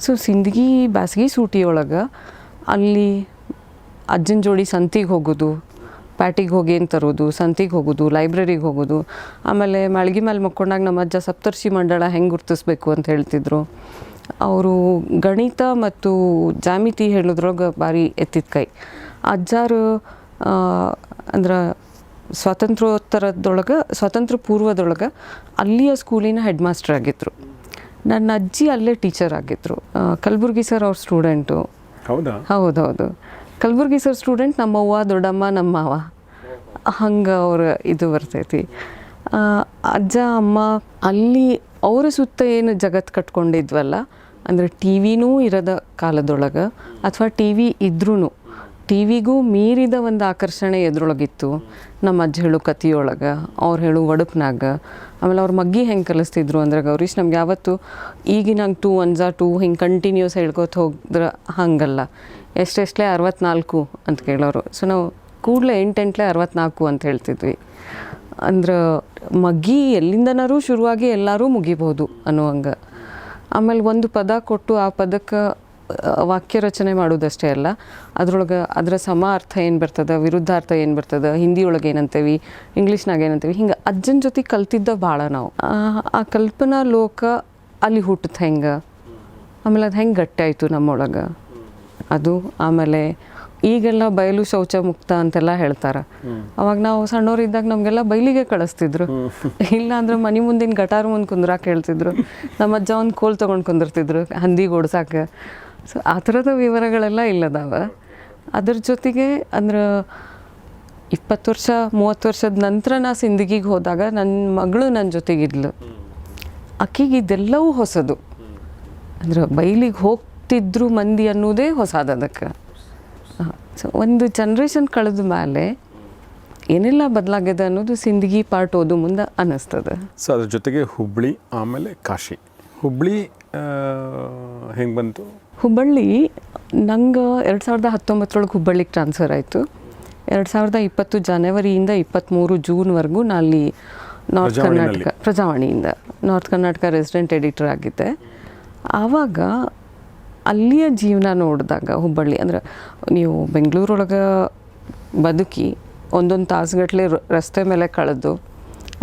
ಸೊ ಸಿಂದಗಿ ಬ್ಯಾಸಗಿ ಸೂಟಿ ಒಳಗೆ ಅಲ್ಲಿ ಅಜ್ಜನ ಜೋಡಿ ಸಂತಿಗೆ ಹೋಗೋದು ಪ್ಯಾಟಿಗೆ ಹೋಗಿ ಏನು ತರೋದು ಸಂತಿಗೆ ಹೋಗೋದು ಲೈಬ್ರರಿಗೆ ಹೋಗೋದು ಆಮೇಲೆ ಮಳ್ಗಿ ಮೇಲೆ ಮಕ್ಕೊಂಡಾಗ ನಮ್ಮ ಅಜ್ಜ ಸಪ್ತರ್ಷಿ ಮಂಡಳ ಹೆಂಗೆ ಗುರ್ತಿಸ್ಬೇಕು ಅಂತ ಹೇಳ್ತಿದ್ರು. ಅವರು ಗಣಿತ ಮತ್ತು ಜಾಮಿತಿ ಹೇಳೋದ್ರೊಳಗೆ ಭಾರಿ ಎತ್ತಿದ ಕೈ. ಅಜ್ಜಾರು ಅಂದ್ರೆ ಸ್ವಾತಂತ್ರ್ಯೋತ್ತರದೊಳಗೆ ಸ್ವಾತಂತ್ರ್ಯ ಪೂರ್ವದೊಳಗೆ ಅಲ್ಲಿಯ ಸ್ಕೂಲಿನ ಹೆಡ್ ಮಾಸ್ಟರ್ ಆಗಿದ್ದರು ನನ್ನ ಅಜ್ಜಿ ಅಲ್ಲೇ ಟೀಚರ್ ಆಗಿದ್ದರು ಕಲಬುರ್ಗಿ ಸರ್ ಅವ್ರ ಸ್ಟೂಡೆಂಟು. ಹೌದಾ? ಹೌದೌದು. ಕಲಬುರ್ಗಿ ಸರ್ ಸ್ಟೂಡೆಂಟ್ ನಮ್ಮವ್ವ ದೊಡ್ಡಮ್ಮ ನಮ್ಮ ಮಾವ. ಹಂಗೆ ಅವ್ರ ಇದು ಬರ್ತೈತಿ. ಅಜ್ಜ, ಅಮ್ಮ, ಅಲ್ಲಿ ಅವರ ಸುತ್ತ ಏನು ಜಗತ್ತು ಕಟ್ಕೊಂಡಿದ್ವಲ್ಲ, ಅಂದರೆ ಟಿ ವಿನೂ ಇರದ ಕಾಲದೊಳಗೆ ಅಥವಾ ಟಿ ವಿ ಇದ್ರೂ ಟಿ ವಿಗೂ ಮೀರಿದ ಒಂದು ಆಕರ್ಷಣೆ ಎದ್ರೊಳಗಿತ್ತು ನಮ್ಮ ಅಜ್ಜ ಹೇಳು ಕಥೆಯೊಳಗೆ, ಅವ್ರು ಹೇಳು ಒಡಪ್ನಾಗ. ಆಮೇಲೆ ಅವ್ರ ಮಗ್ಗಿ ಹೆಂಗೆ ಕಲಿಸ್ತಿದ್ರು ಅಂದ್ರೆ, ಗೌರೀಶ್, ನಮ್ಗೆ ಯಾವತ್ತು ಈಗಿನ ಟೂ ಒನ್ಸಾ, ಟೂ ಹಿಂಗೆ ಕಂಟಿನ್ಯೂಸ್ ಹೇಳ್ಕೊತ ಹೋದ್ರೆ ಹಂಗಲ್ಲ. ಎಷ್ಟೆಷ್ಟಲೇ ಅರವತ್ನಾಲ್ಕು ಅಂತ ಕೇಳೋರು. ಸೊ ನಾವು ಕೂಡಲೇ ಎಂಟೆಂಟ್ಲೆ ಅರವತ್ನಾಲ್ಕು ಅಂತ ಹೇಳ್ತಿದ್ವಿ. ಅಂದ್ರೆ ಮಗ್ಗಿ ಎಲ್ಲಿಂದನಾರು ಶುರುವಾಗಿ ಎಲ್ಲರೂ ಮುಗಿಬೋದು ಅನ್ನೋ ಹಂಗೆ ಆಮೇಲೆ ಒಂದು ಪದ ಕೊಟ್ಟು ಆ ಪದಕ್ಕೆ ವಾಕ್ಯ ರಚನೆ ಮಾಡೋದಷ್ಟೇ ಅಲ್ಲ ಅದ್ರೊಳಗೆ ಅದರ ಸಮ ಅರ್ಥ ಏನು ಬರ್ತದೆ ವಿರುದ್ಧಾರ್ಥ ಏನು ಬರ್ತದೆ ಹಿಂದಿ ಏನಂತೀವಿ ಇಂಗ್ಲೀಷ್ನಾಗ ಏನಂತೀವಿ ಹಿಂಗೆ ಅಜ್ಜನ ಜೊತೆ ಕಲ್ತಿದ್ದ ಭಾಳ ನಾವು. ಆ, ಆ ಕಲ್ಪನಾ ಲೋಕ ಅಲ್ಲಿ ಹುಟ್ಟುತ್ತೆ ಹೆಂಗೆ? ಆಮೇಲೆ ಅದು ಹೆಂಗೆ ಗಟ್ಟಿ ಆಯಿತು ನಮ್ಮೊಳಗೆ? ಅದು ಆಮೇಲೆ ಈಗೆಲ್ಲ ಬಯಲು ಶೌಚ ಮುಕ್ತ ಅಂತೆಲ್ಲ ಹೇಳ್ತಾರೆ. ಅವಾಗ ನಾವು ಸಣ್ಣವರಿದ್ದಾಗ ನಮಗೆಲ್ಲ ಬಯಲಿಗೆ ಕಳಿಸ್ತಿದ್ರು. ಇಲ್ಲ ಅಂದ್ರೆ ಮನೆ ಮುಂದಿನ ಗಟಾರ ಮುಂದೆ ಕುಂದ್ರಾಕ ಹೇಳ್ತಿದ್ರು. ನಮ್ಮ ಅಜ್ಜ ಒಂದು ಕೋಲ್ ತೊಗೊಂಡು ಕುಂದಿರ್ತಿದ್ರು ಹಂದಿ ಓಡ್ಸಾಕ. ಸೊ ಆ ಥರದ ವಿವರಗಳೆಲ್ಲ ಇಲ್ಲದಾವ. ಅದ್ರ ಜೊತೆಗೆ ಅಂದ್ರೆ ಇಪ್ಪತ್ತು ವರ್ಷ ಮೂವತ್ತು ವರ್ಷದ ನಂತರ ನಾ ಸಿಂದಗಿಗೆ ಹೋದಾಗ ನನ್ನ ಮಗಳು ನನ್ನ ಜೊತೆಗಿದ್ಲು ಅಕ್ಕಿಗೆ ಇದೆಲ್ಲವೂ ಹೊಸದು. ಅಂದ್ರೆ ಬೈಲಿಗೆ ಹೋಗ್ತಿದ್ರು ಮಂದಿ ಅನ್ನೋದೇ ಹೊಸದು ಅದಕ್ಕೆ. ಸೊ ಒಂದು ಜನ್ರೇಷನ್ ಕಳೆದ ಮೇಲೆ ಏನೆಲ್ಲ ಬದಲಾಗಿದೆ ಅನ್ನೋದು ಸಿಂದಗಿ ಪಾರ್ಟ್ ಓದು ಮುಂದೆ ಅನ್ನಿಸ್ತದೆ. ಸೊ ಅದ್ರ ಜೊತೆಗೆ ಹುಬ್ಬಳ್ಳಿ ಆಮೇಲೆ ಕಾಶಿ. ಹುಬ್ಬಳ್ಳಿ ಹೆಂಗೆ ಬಂತು? ಹುಬ್ಬಳ್ಳಿ ನಂಗೆ ಎರಡು ಸಾವಿರದ ಹತ್ತೊಂಬತ್ತರೊಳಗೆ ಹುಬ್ಬಳ್ಳಿಗೆ ಟ್ರಾನ್ಸ್ಫರ್ ಆಯಿತು. ಎರಡು ಸಾವಿರದ ಇಪ್ಪತ್ತು ಜನವರಿಯಿಂದ ಇಪ್ಪತ್ತ್ಮೂರು ಜೂನ್ವರೆಗೂ ನಾನು ಅಲ್ಲಿ ನಾರ್ತ್. ಕರ್ನಾಟಕ ಪ್ರಜಾವಾಣಿಯಿಂದ ನಾರ್ತ್ ಕರ್ನಾಟಕ ರೆಸಿಡೆಂಟ್ ಎಡಿಟರ್ ಆಗಿದ್ದೆ. ಆವಾಗ ಅಲ್ಲಿಯ ಜೀವನ ನೋಡಿದಾಗ ಹುಬ್ಬಳ್ಳಿ, ಅಂದ್ರೆ ನೀವು ಬೆಂಗಳೂರೊಳಗೆ ಬದುಕಿ ಒಂದೊಂದು ತಾಸುಗಟ್ಟಲೆ ರಸ್ತೆ ಮೇಲೆ ಕಳೆದು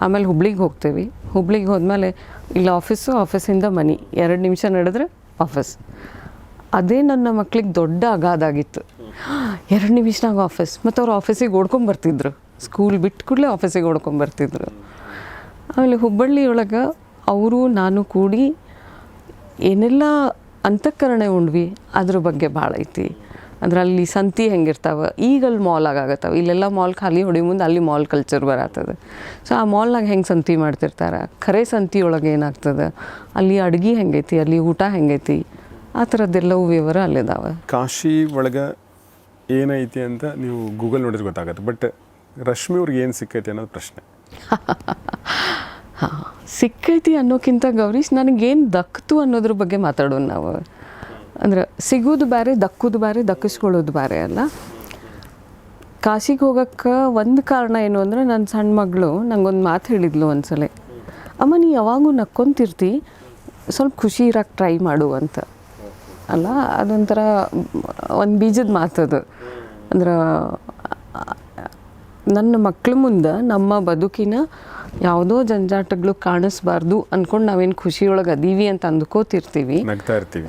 ಆಮೇಲೆ ಹುಬ್ಳಿಗೆ ಹೋಗ್ತೀವಿ. ಹುಬ್ಳಿಗೆ ಹೋದ್ಮೇಲೆ ಇಲ್ಲಿ ಆಫೀಸು, ಆಫೀಸಿಂದ ಮನೆ, ಎರಡು ನಿಮಿಷ ನಡೆದ್ರೆ ಆಫೀಸ್. ಅದೇ ನನ್ನ ಮಕ್ಳಿಗೆ ದೊಡ್ಡ ಅಗಾಧ ಆಗಿತ್ತು. ಎರಡು ನಿಮಿಷನಾಗ ಆಫೀಸ್, ಮತ್ತು ಅವ್ರು ಆಫೀಸಿಗೆ ಓಡ್ಕೊಂಬರ್ತಿದ್ರು ಸ್ಕೂಲ್ ಬಿಟ್ಟು ಕೂಡಲೇ ಆಫೀಸಿಗೆ ಓಡ್ಕೊಂಬರ್ತಿದ್ರು ಆಮೇಲೆ ಹುಬ್ಬಳ್ಳಿ ಒಳಗೆ ಅವರು, ನಾನು ಕೂಡಿ ಏನೆಲ್ಲ ಅಂತಃಕರಣ ಉಂಡ್ವಿ ಅದ್ರ ಬಗ್ಗೆ ಭಾಳ ಐತಿ. ಅಂದ್ರೆ ಅಲ್ಲಿ ಸಂತಿ ಹೆಂಗಿರ್ತಾವೆ ಈಗ ಅಲ್ಲಿ ಮಾಲ್ ಆಗಾಗತ್ತವೆ ಇಲ್ಲೆಲ್ಲ ಮಾಲ್ ಖಾಲಿ ಹೊಡಿ ಮುಂದೆ ಅಲ್ಲಿ ಮಾಲ್ ಕಲ್ಚರ್ ಬರತ್ತದ. ಸೊ ಆ ಮಾಲ್ನಾಗ ಹೆಂಗೆ ಸಂತಿ ಮಾಡ್ತಿರ್ತಾರೆ? ಖರೆ ಸಂತಿ ಒಳಗೆ ಏನಾಗ್ತದೆ? ಅಲ್ಲಿ ಅಡುಗೆ ಹೆಂಗೈತಿ ಅಲ್ಲಿ ಊಟ ಹೆಂಗೈತಿ? ಆ ಥರದ್ದೆಲ್ಲವೂ ವಿವರ ಅಲ್ಲಿದಾವ. ಕಾಶಿ ಒಳಗೆ ಏನೈತಿ ಅಂತ ನೀವು ಗೂಗಲ್ ನೋಡಿದ್ರೆ ಗೊತ್ತಾಗತ್ತೆ. ಬಟ್ ರಶ್ಮಿ ಅವ್ರಿಗೆ ಏನು ಸಿಕ್ಕೈತಿ ಅನ್ನೋದು ಪ್ರಶ್ನೆ. ಹಾಂ ಸಿಕ್ಕೈತಿ ಅನ್ನೋಕ್ಕಿಂತ ಗೌರೀಶ್, ನನಗೇನು ದಕ್ಕಿತು ಅನ್ನೋದ್ರ ಬಗ್ಗೆ ಮಾತಾಡೋಣ ನಾವು. ಅಂದ್ರೆ ಸಿಗೋದು ಬೇರೆ ದಕ್ಕೋದು ಬೇರೆ ದಕ್ಕಿಸ್ಕೊಳ್ಳೋದು ಬೇರೆ ಅಲ್ಲ. ಕಾಶಿಗೆ ಹೋಗೋಕ್ಕೆ ಒಂದು ಕಾರಣ ಏನು ಅಂದರೆ ನನ್ನ ಸಣ್ಣ ಮಗಳು ನಂಗೊಂದು ಮಾತು ಹೇಳಿದ್ಲು ಒಂದ್ಸಲ. ಅಮ್ಮ, ನೀ ಯಾವಾಗೂ ನಕ್ಕೊಂತಿರ್ತಿ, ಸ್ವಲ್ಪ ಖುಷಿ ಇರೋಕ್ಕೆ ಟ್ರೈ ಮಾಡು ಅಂತ. ಅಲ್ಲ, ಅದೊಂಥರ ಒಂದು ಬೀಜದ ಮಾತದು ಅಂದ್ರೆ, ನನ್ನ ಮಕ್ಳ ಮುಂದೆ ನಮ್ಮ ಬದುಕಿನ ಯಾವುದೋ ಜಂಜಾಟಗಳು ಕಾಣಿಸ್ಬಾರ್ದು ಅನ್ಕೊಂಡು ನಾವೇನು ಖುಷಿಯೊಳಗೆ ಅದೀವಿ ಅಂತ ಅಂದ್ಕೋತಿರ್ತೀವಿ.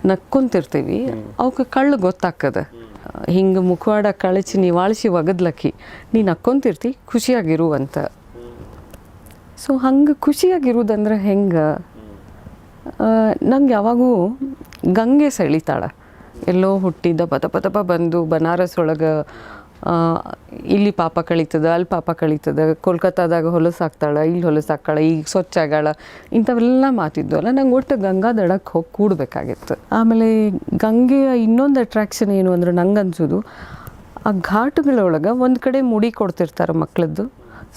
ನಕ್ಕೊಂತಿರ್ತೀವಿ. ಅವಕ್ಕೆ ಕಳ್ಳು ಗೊತ್ತಾಗ್ತದೆ. ಹಿಂಗೆ ಮುಖವಾಡ ಕಳಚಿ ನಿವಾಳಿಸಿ ಒಗದ್ಲಕ್ಕಿ ನೀ ನಕ್ಕೊಂತಿರ್ತಿ ಖುಷಿಯಾಗಿರು ಅಂತ. ಸೊ ಹಂಗೆ ಖುಷಿಯಾಗಿರುವುದಂದ್ರೆ ಹೆಂಗೆ? ನಂಗೆ ಯಾವಾಗೂ ಗಂಗೆ ಸೆಳಿತಾಳೆ. ಎಲ್ಲೋ ಹುಟ್ಟಿದ ಪದಪದಪ ಬಂದು ಬನಾರಸ್ ಒಳಗೆ ಇಲ್ಲಿ ಪಾಪ ಕಳೀತದ, ಅಲ್ಲಿ ಪಾಪ ಕಳೀತದ, ಕೋಲ್ಕತ್ತಾದಾಗ ಹೊಲಸು ಹಾಕ್ತಾಳೆ ಇಲ್ಲಿ ಹೊಲಸು ಹಾಕ್ತಾಳೆ ಈಗ ಸ್ವಚ್ಛ ಆಗಾಳ ಇಂಥವೆಲ್ಲ ಮಾತಿದ್ದು ಅಲ್ಲ. ನಂಗೆ ಒಟ್ಟು ಗಂಗಾ ದಡಕ್ಕೆ ಹೋಗಿ ಕೂಡಬೇಕಾಗಿತ್ತು. ಆಮೇಲೆ ಗಂಗೆಯ ಇನ್ನೊಂದು ಅಟ್ರಾಕ್ಷನ್ ಏನು ಅಂದ್ರೆ ನಂಗೆ ಅನ್ಸೋದು ಆ ಘಾಟ್ಗಳೊಳಗೆ ಒಂದು ಕಡೆ ಮುಡಿ ಕೊಡ್ತಿರ್ತಾರೆ ಮಕ್ಳದ್ದು.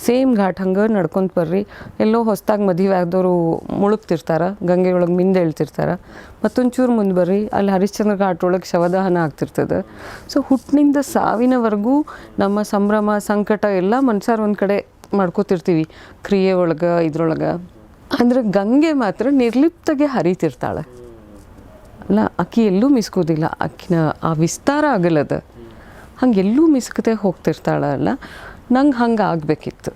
ಸೇಮ್ ಘಾಟ್ ಹಂಗೆ ನಡ್ಕೊಂತ ಬರ್ರಿ. ಎಲ್ಲೋ ಹೊಸ್ದಾಗಿ ಮದುವೆ ಆದವರು ಮುಳುಗ್ತಿರ್ತಾರೆ ಗಂಗೆ ಒಳಗೆ ಮಿಂದು ಹೇಳ್ತಿರ್ತಾರೆ ಮತ್ತೊಂಚೂರು ಮುಂದೆ ಬರ್ರಿ, ಅಲ್ಲಿ ಹರಿಶ್ಚಂದ್ರ ಘಾಟ್ ಒಳಗೆ ಶವದಹನ ಆಗ್ತಿರ್ತದೆ. ಸೊ ಹುಟ್ಟಿನಿಂದ ಸಾವಿನವರೆಗೂ ನಮ್ಮ ಸಂಭ್ರಮ, ಸಂಕಟ ಎಲ್ಲ ಮನ್ಸಾರ ಒಂದು ಕಡೆ ಮಾಡ್ಕೋತಿರ್ತೀವಿ, ಕ್ರಿಯೆ ಒಳಗೆ, ಇದ್ರೊಳಗೆ. ಅಂದ್ರೆ ಗಂಗೆ ಮಾತ್ರ ನಿರ್ಲಿಪ್ತಗೆ ಹರಿತಿರ್ತಾಳೆ. ಅಲ್ಲ, ಅಕ್ಕಿ ಎಲ್ಲೂ ಮಿಸ್ಕೋದಿಲ್ಲ ಅಕ್ಕಿನ ಆ ವಿಸ್ತಾರ ಆಗಲ್ಲದ ಹಂಗೆ ಎಲ್ಲೂ ಮಿಸ್ಕತೆ ಹೋಗ್ತಿರ್ತಾಳ ಅಲ್ಲ. ನಂಗೆ ಹಂಗೆ ಆಗಬೇಕಿತ್ತು.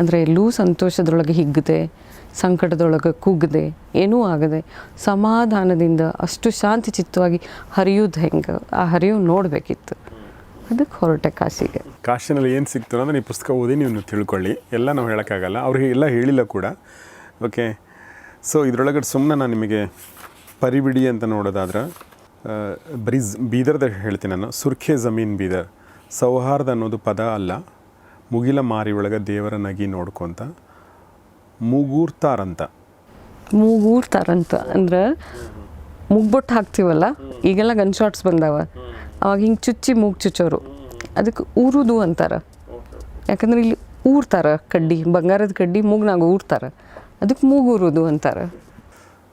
ಅಂದರೆ ಎಲ್ಲೂ ಸಂತೋಷದೊಳಗೆ ಹಿಗ್ಗದೆ ಸಂಕಟದೊಳಗೆ ಕುಗ್ಗದೆ ಏನೂ ಆಗದೆ ಸಮಾಧಾನದಿಂದ ಅಷ್ಟು ಶಾಂತಿ ಚಿತ್ತವಾಗಿ ಹರಿಯೋದು ಹೆಂಗೆ, ಆ ಹರಿವು ನೋಡಬೇಕಿತ್ತು. ಅದಕ್ಕೆ ಹೊರಟೆ ಕಾಶಿಗೆ. ಕಾಶಿನಲ್ಲಿ ಏನು ಸಿಕ್ತು ಅಂದ್ರೆ ನೀವು ಪುಸ್ತಕ ಓದಿ ನೀವು ತಿಳ್ಕೊಳ್ಳಿ. ಎಲ್ಲ ನಾವು ಹೇಳೋಕ್ಕಾಗಲ್ಲ. ಅವ್ರಿಗೆ ಎಲ್ಲ ಹೇಳಿಲ್ಲ ಕೂಡ. ಓಕೆ. ಸೊ ಇದರೊಳಗಡೆ ಸುಮ್ಮನೆ ನಾನು ನಿಮಗೆ ಪರಿಬಿಡಿ ಅಂತ ನೋಡೋದಾದ್ರೆ ಬರೀ ಝ್- ಹೇಳ್ತೀನಿ ನಾನು. ಸುರ್ಖೆ ಜಮೀನ್ ಬೀದರ್. ಸೌಹಾರ್ದ ಅನ್ನೋದು ಪದ ಅಲ್ಲ. ಮುಗಿಲ ಮಾರಿ ಒಳಗೆ ದೇವರ ನಗಿ ನೋಡ್ಕೊಂತ ಮೂಗೂರ್ತಾರಂತ. ಮೂಗೂರ್ತಾರಂತ ಅಂದ್ರೆ ಮುಗ್ಬೊಟ್ಟು ಹಾಕ್ತೀವಲ್ಲ ಈಗೆಲ್ಲ ಗನ್ ಶಾಟ್ಸ್ ಬಂದಾವ. ಅವಾಗ ಹಿಂಗೆ ಚುಚ್ಚಿ ಮೂಗ್ ಚುಚ್ಚೋರು. ಅದಕ್ಕೆ ಊರುದು ಅಂತಾರೆ. ಯಾಕಂದ್ರೆ ಇಲ್ಲಿ ಊರ್ತಾರ ಕಡ್ಡಿ ಬಂಗಾರದ ಕಡ್ಡಿ ಮೂಗ್ನಾಗ ಊರ್ತಾರ. ಅದಕ್ಕೆ ಮೂಗೂರುದು ಅಂತಾರೆ.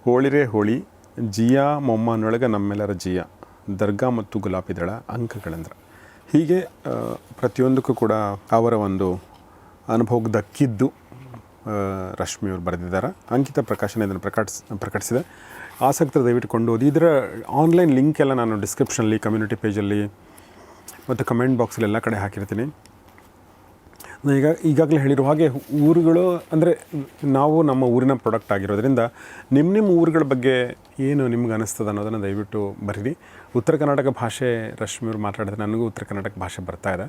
ಹೋಳಿರೇ ಹೋಳಿ ಜಿಯಾ ಮೊಮ್ಮನೊಳಗೆ ನಮ್ಮೆಲ್ಲರ ಜಿಯಾ. ದರ್ಗಾ ಮತ್ತು ಗುಲಾಬಿ ದಳ ಅಂಕಗಳಂದ್ರೆ. ಹೀಗೆ ಪ್ರತಿಯೊಂದಕ್ಕೂ ಕೂಡ ಅವರ ಒಂದು ಅನುಭವಕ್ಕೆ ದಕ್ಕಿದ್ದು ರಶ್ಮಿಯವರು ಬರೆದಿದ್ದಾರೆ. ಅಂಕಿತ ಪ್ರಕಾಶನ ಇದನ್ನು ಪ್ರಕಟಿಸ್, ಪ್ರಕಟಿಸಿದೆ. ಆಸಕ್ತರು ದಯವಿಟ್ಟು ಕೊಂಡು ಓದಿ. ಇದರ ಆನ್ಲೈನ್ ಲಿಂಕ್ ಎಲ್ಲ ನಾನು ಡಿಸ್ಕ್ರಿಪ್ಷನಲ್ಲಿ ಕಮ್ಯುನಿಟಿ ಪೇಜಲ್ಲಿ ಮತ್ತು ಕಮೆಂಟ್ ಬಾಕ್ಸಲ್ಲಿ ಎಲ್ಲ ಕಡೆ ಹಾಕಿರ್ತೀನಿ. ಈಗ ಈಗಾಗಲೇ ಹೇಳಿರೋ ಹಾಗೆ ಊರುಗಳು ಅಂದರೆ ನಾವು ನಮ್ಮ ಊರಿನ ಪ್ರಾಡಕ್ಟ್ ಆಗಿರೋದ್ರಿಂದ ನಿಮ್ಮ ನಿಮ್ಮ ಊರುಗಳ ಬಗ್ಗೆ ಏನು ನಿಮ್ಗೆ ಅನಿಸ್ತದೆ ಅನ್ನೋದನ್ನು ದಯವಿಟ್ಟು ಬರೀರಿ. ಉತ್ತರ ಕರ್ನಾಟಕ ಭಾಷೆ ರಶ್ಮಿಯವ್ರು ಮಾತಾಡಿದ್ರೆ ನನಗೂ ಉತ್ತರ ಕರ್ನಾಟಕ ಭಾಷೆ ಬರ್ತಾ ಇದೆ.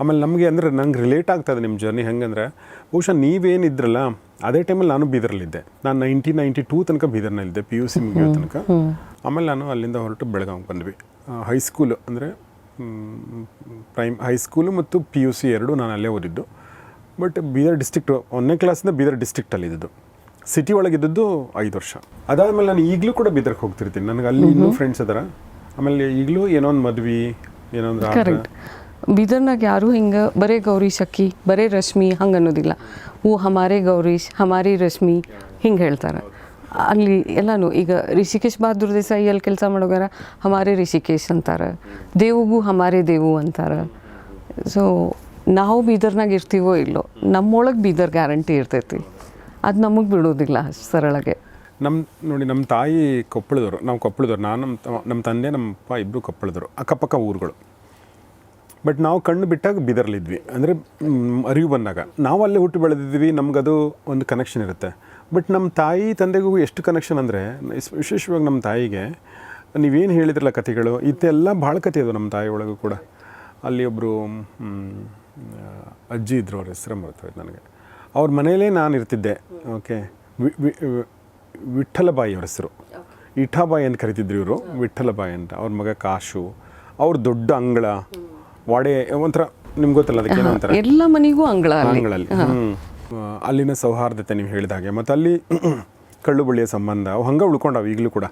ಆಮೇಲೆ ನಮಗೆ ಅಂದರೆ ನಂಗೆ ರಿಲೇಟ್ ಆಗ್ತದೆ ನಿಮ್ಮ ಜರ್ನಿ ಹೆಂಗಂದ್ರೆ ಬಹುಶಃ ನೀವೇನಿದ್ರಲ್ಲ ಅದೇ ಟೈಮಲ್ಲಿ ನಾನು ಬೀದರಲ್ಲಿದ್ದೆ ನಾನು ನೈನ್ಟೀನ್ ನೈಂಟಿ ಟೂ ತನಕ ಬೀದರ್ನಲ್ಲಿದ್ದೆ ಪಿ ಯು ಸಿ ಮುಗಿಯೋ ತನಕ. ಆಮೇಲೆ ನಾನು ಅಲ್ಲಿಂದ ಹೊರಟು ಬೆಳಗಾವಿಗೆ ಬಂದ್ವಿ. ಹೈಸ್ಕೂಲು ಅಂದರೆ ಪ್ರೈಮ್ ಹೈಸ್ಕೂಲು ಮತ್ತು ಪಿ ಯು ಸಿ ಎರಡು ನಾನು ಅಲ್ಲೇ ಓದಿದ್ದು. ಬಟ್ ಬೀದರ್ ಡಿಸ್ಟ್ರಿಕ್ಟ್ ಒಂದನೇ ಕ್ಲಾಸಿಂದ ಬೀದರ್ ಡಿಸ್ಟಿಕ್ಟಲ್ಲಿ ಇದ್ದಿದ್ದು. ಸಿಟಿ ಒಳಗಿದ್ದದ್ದು ಐದು ವರ್ಷ. ಅದಾದಮೇಲೆ ನಾನು ಈಗಲೂ ಕೂಡ ಬೀದರ್ಗೆ ಹೋಗ್ತಿರ್ತೀನಿ. ನನಗೆ ಅಲ್ಲಿ ಇನ್ನೂ ಫ್ರೆಂಡ್ಸ್ ಅದರ. ಆಮೇಲೆ ಈಗಲೂ ಏನೋ ಒಂದು ಮದ್ವೆ ಏನೋ ಒಂದು ಬೀದರ್ನಾಗ ಯಾರೂ ಹಿಂಗೆ ಬರೇ ಗೌರಿ ಶಕ್ಕಿ ಬರೇ ರಶ್ಮಿ ಹಂಗೆ ಅನ್ನೋದಿಲ್ಲ. ಓ ಹಮಾರೇ ಗೌರೀಶ್ ಹಮಾರಿ ರಶ್ಮಿ ಹಿಂಗೆ ಹೇಳ್ತಾರೆ. ಅಲ್ಲಿ ಎಲ್ಲನೂ ಈಗ ರಿಷಿಕೇಶ್ ಬಹದ್ದೂರ್ ದೇಸಾಯಿ ಅಲ್ಲಿ ಕೆಲಸ ಮಾಡೋಗಾರ ಹಮಾರೇ ರಿಷಿಕೇಶ್ ಅಂತಾರೆ. ದೇವುಗೂ ಹಮಾರೇ ದೇವು ಅಂತಾರೆ. ಸೊ ನಾವು ಬೀದರ್ನಾಗ ಇರ್ತೀವೋ ಇಲ್ಲೋ, ನಮ್ಮೊಳಗೆ ಬೀದರ್ ಗ್ಯಾರಂಟಿ ಇರ್ತೈತಿ. ಅದು ನಮಗೆ ಬಿಡೋದಿಲ್ಲ ಅಷ್ಟು ಸರಳಗೆ. ನಮ್ಮ ನೋಡಿ ನಮ್ಮ ತಾಯಿ ಕೊಪ್ಪಳದವರು ನಾವು ಕೊಪ್ಪಳದವ್ರು ನಾನು ನಮ್ಮ ನಮ್ಮ ತಂದೆ ನಮ್ಮ ಅಪ್ಪ ಇಬ್ಬರು ಕೊಪ್ಪಳದವರು ಅಕ್ಕಪಕ್ಕ ಊರುಗಳು. ಬಟ್ ನಾವು ಕಣ್ಣು ಬಿಟ್ಟಾಗ ಬೀದರ್ಲಿದ್ವಿ, ಅಂದರೆ ಅರಿವು ಬಂದಾಗ. ನಾವು ಅಲ್ಲೇ ಹುಟ್ಟು ಬೆಳೆದಿದ್ವಿ, ನಮಗದು ಒಂದು ಕನೆಕ್ಷನ್ ಇರುತ್ತೆ. ಬಟ್ ನಮ್ಮ ತಾಯಿ ತಂದೆಗೂ ಎಷ್ಟು ಕನೆಕ್ಷನ್ ಅಂದರೆ ವಿಶೇಷವಾಗಿ ನಮ್ಮ ತಾಯಿಗೆ, ನೀವೇನು ಹೇಳಿದ್ರಲ್ಲ ಕಥೆಗಳು, ಇದೆಲ್ಲ ಭಾಳ ಕಥೆ ಅದು ನಮ್ಮ ತಾಯಿ ಒಳಗೂ ಕೂಡ. ಅಲ್ಲಿ ಒಬ್ಬರು ಅಜ್ಜಿ ಇದ್ರು ಅವ್ರ ಹೆಸರು ಮರ್ತೋಯ್ತು ನನಗೆ. ಅವ್ರ ಮನೆಯಲ್ಲೇ ನಾನು ಇರ್ತಿದ್ದೆ. ಓಕೆ. ವಿಠಲಬಾಯಿ ಅವ್ರ ಹೆಸರು. ಇಠಾಬಾಯಿ ಅಂತ ಕರಿತಿದ್ರು ಇವರು ವಿಠಲಬಾಯಿ ಅಂತ. ಅವ್ರ ಮಗ ಕಾಶು. ಅವ್ರ ದೊಡ್ಡ ಅಂಗಳ. ವಾಡೆ ಒಂಥರ ನಿಮ್ಗೆ ಗೊತ್ತಲ್ಲ ಅದಕ್ಕೆ ಏನಂತಾರೆ ಒಂಥರ. ಎಲ್ಲ ಮನೆಗೂ ಅಂಗಳ ಅಂಗಳಲ್ಲಿ. ಅಲ್ಲಿನ ಸೌಹಾರ್ದತೆ ನೀವು ಹೇಳಿದಾಗೆ ಮತ್ತು ಅಲ್ಲಿ ಕಳ್ಳು ಬಳ್ಳಿಯ ಸಂಬಂಧ ಅವು ಹಂಗೆ ಉಳ್ಕೊಂಡವು ಈಗಲೂ ಕೂಡ.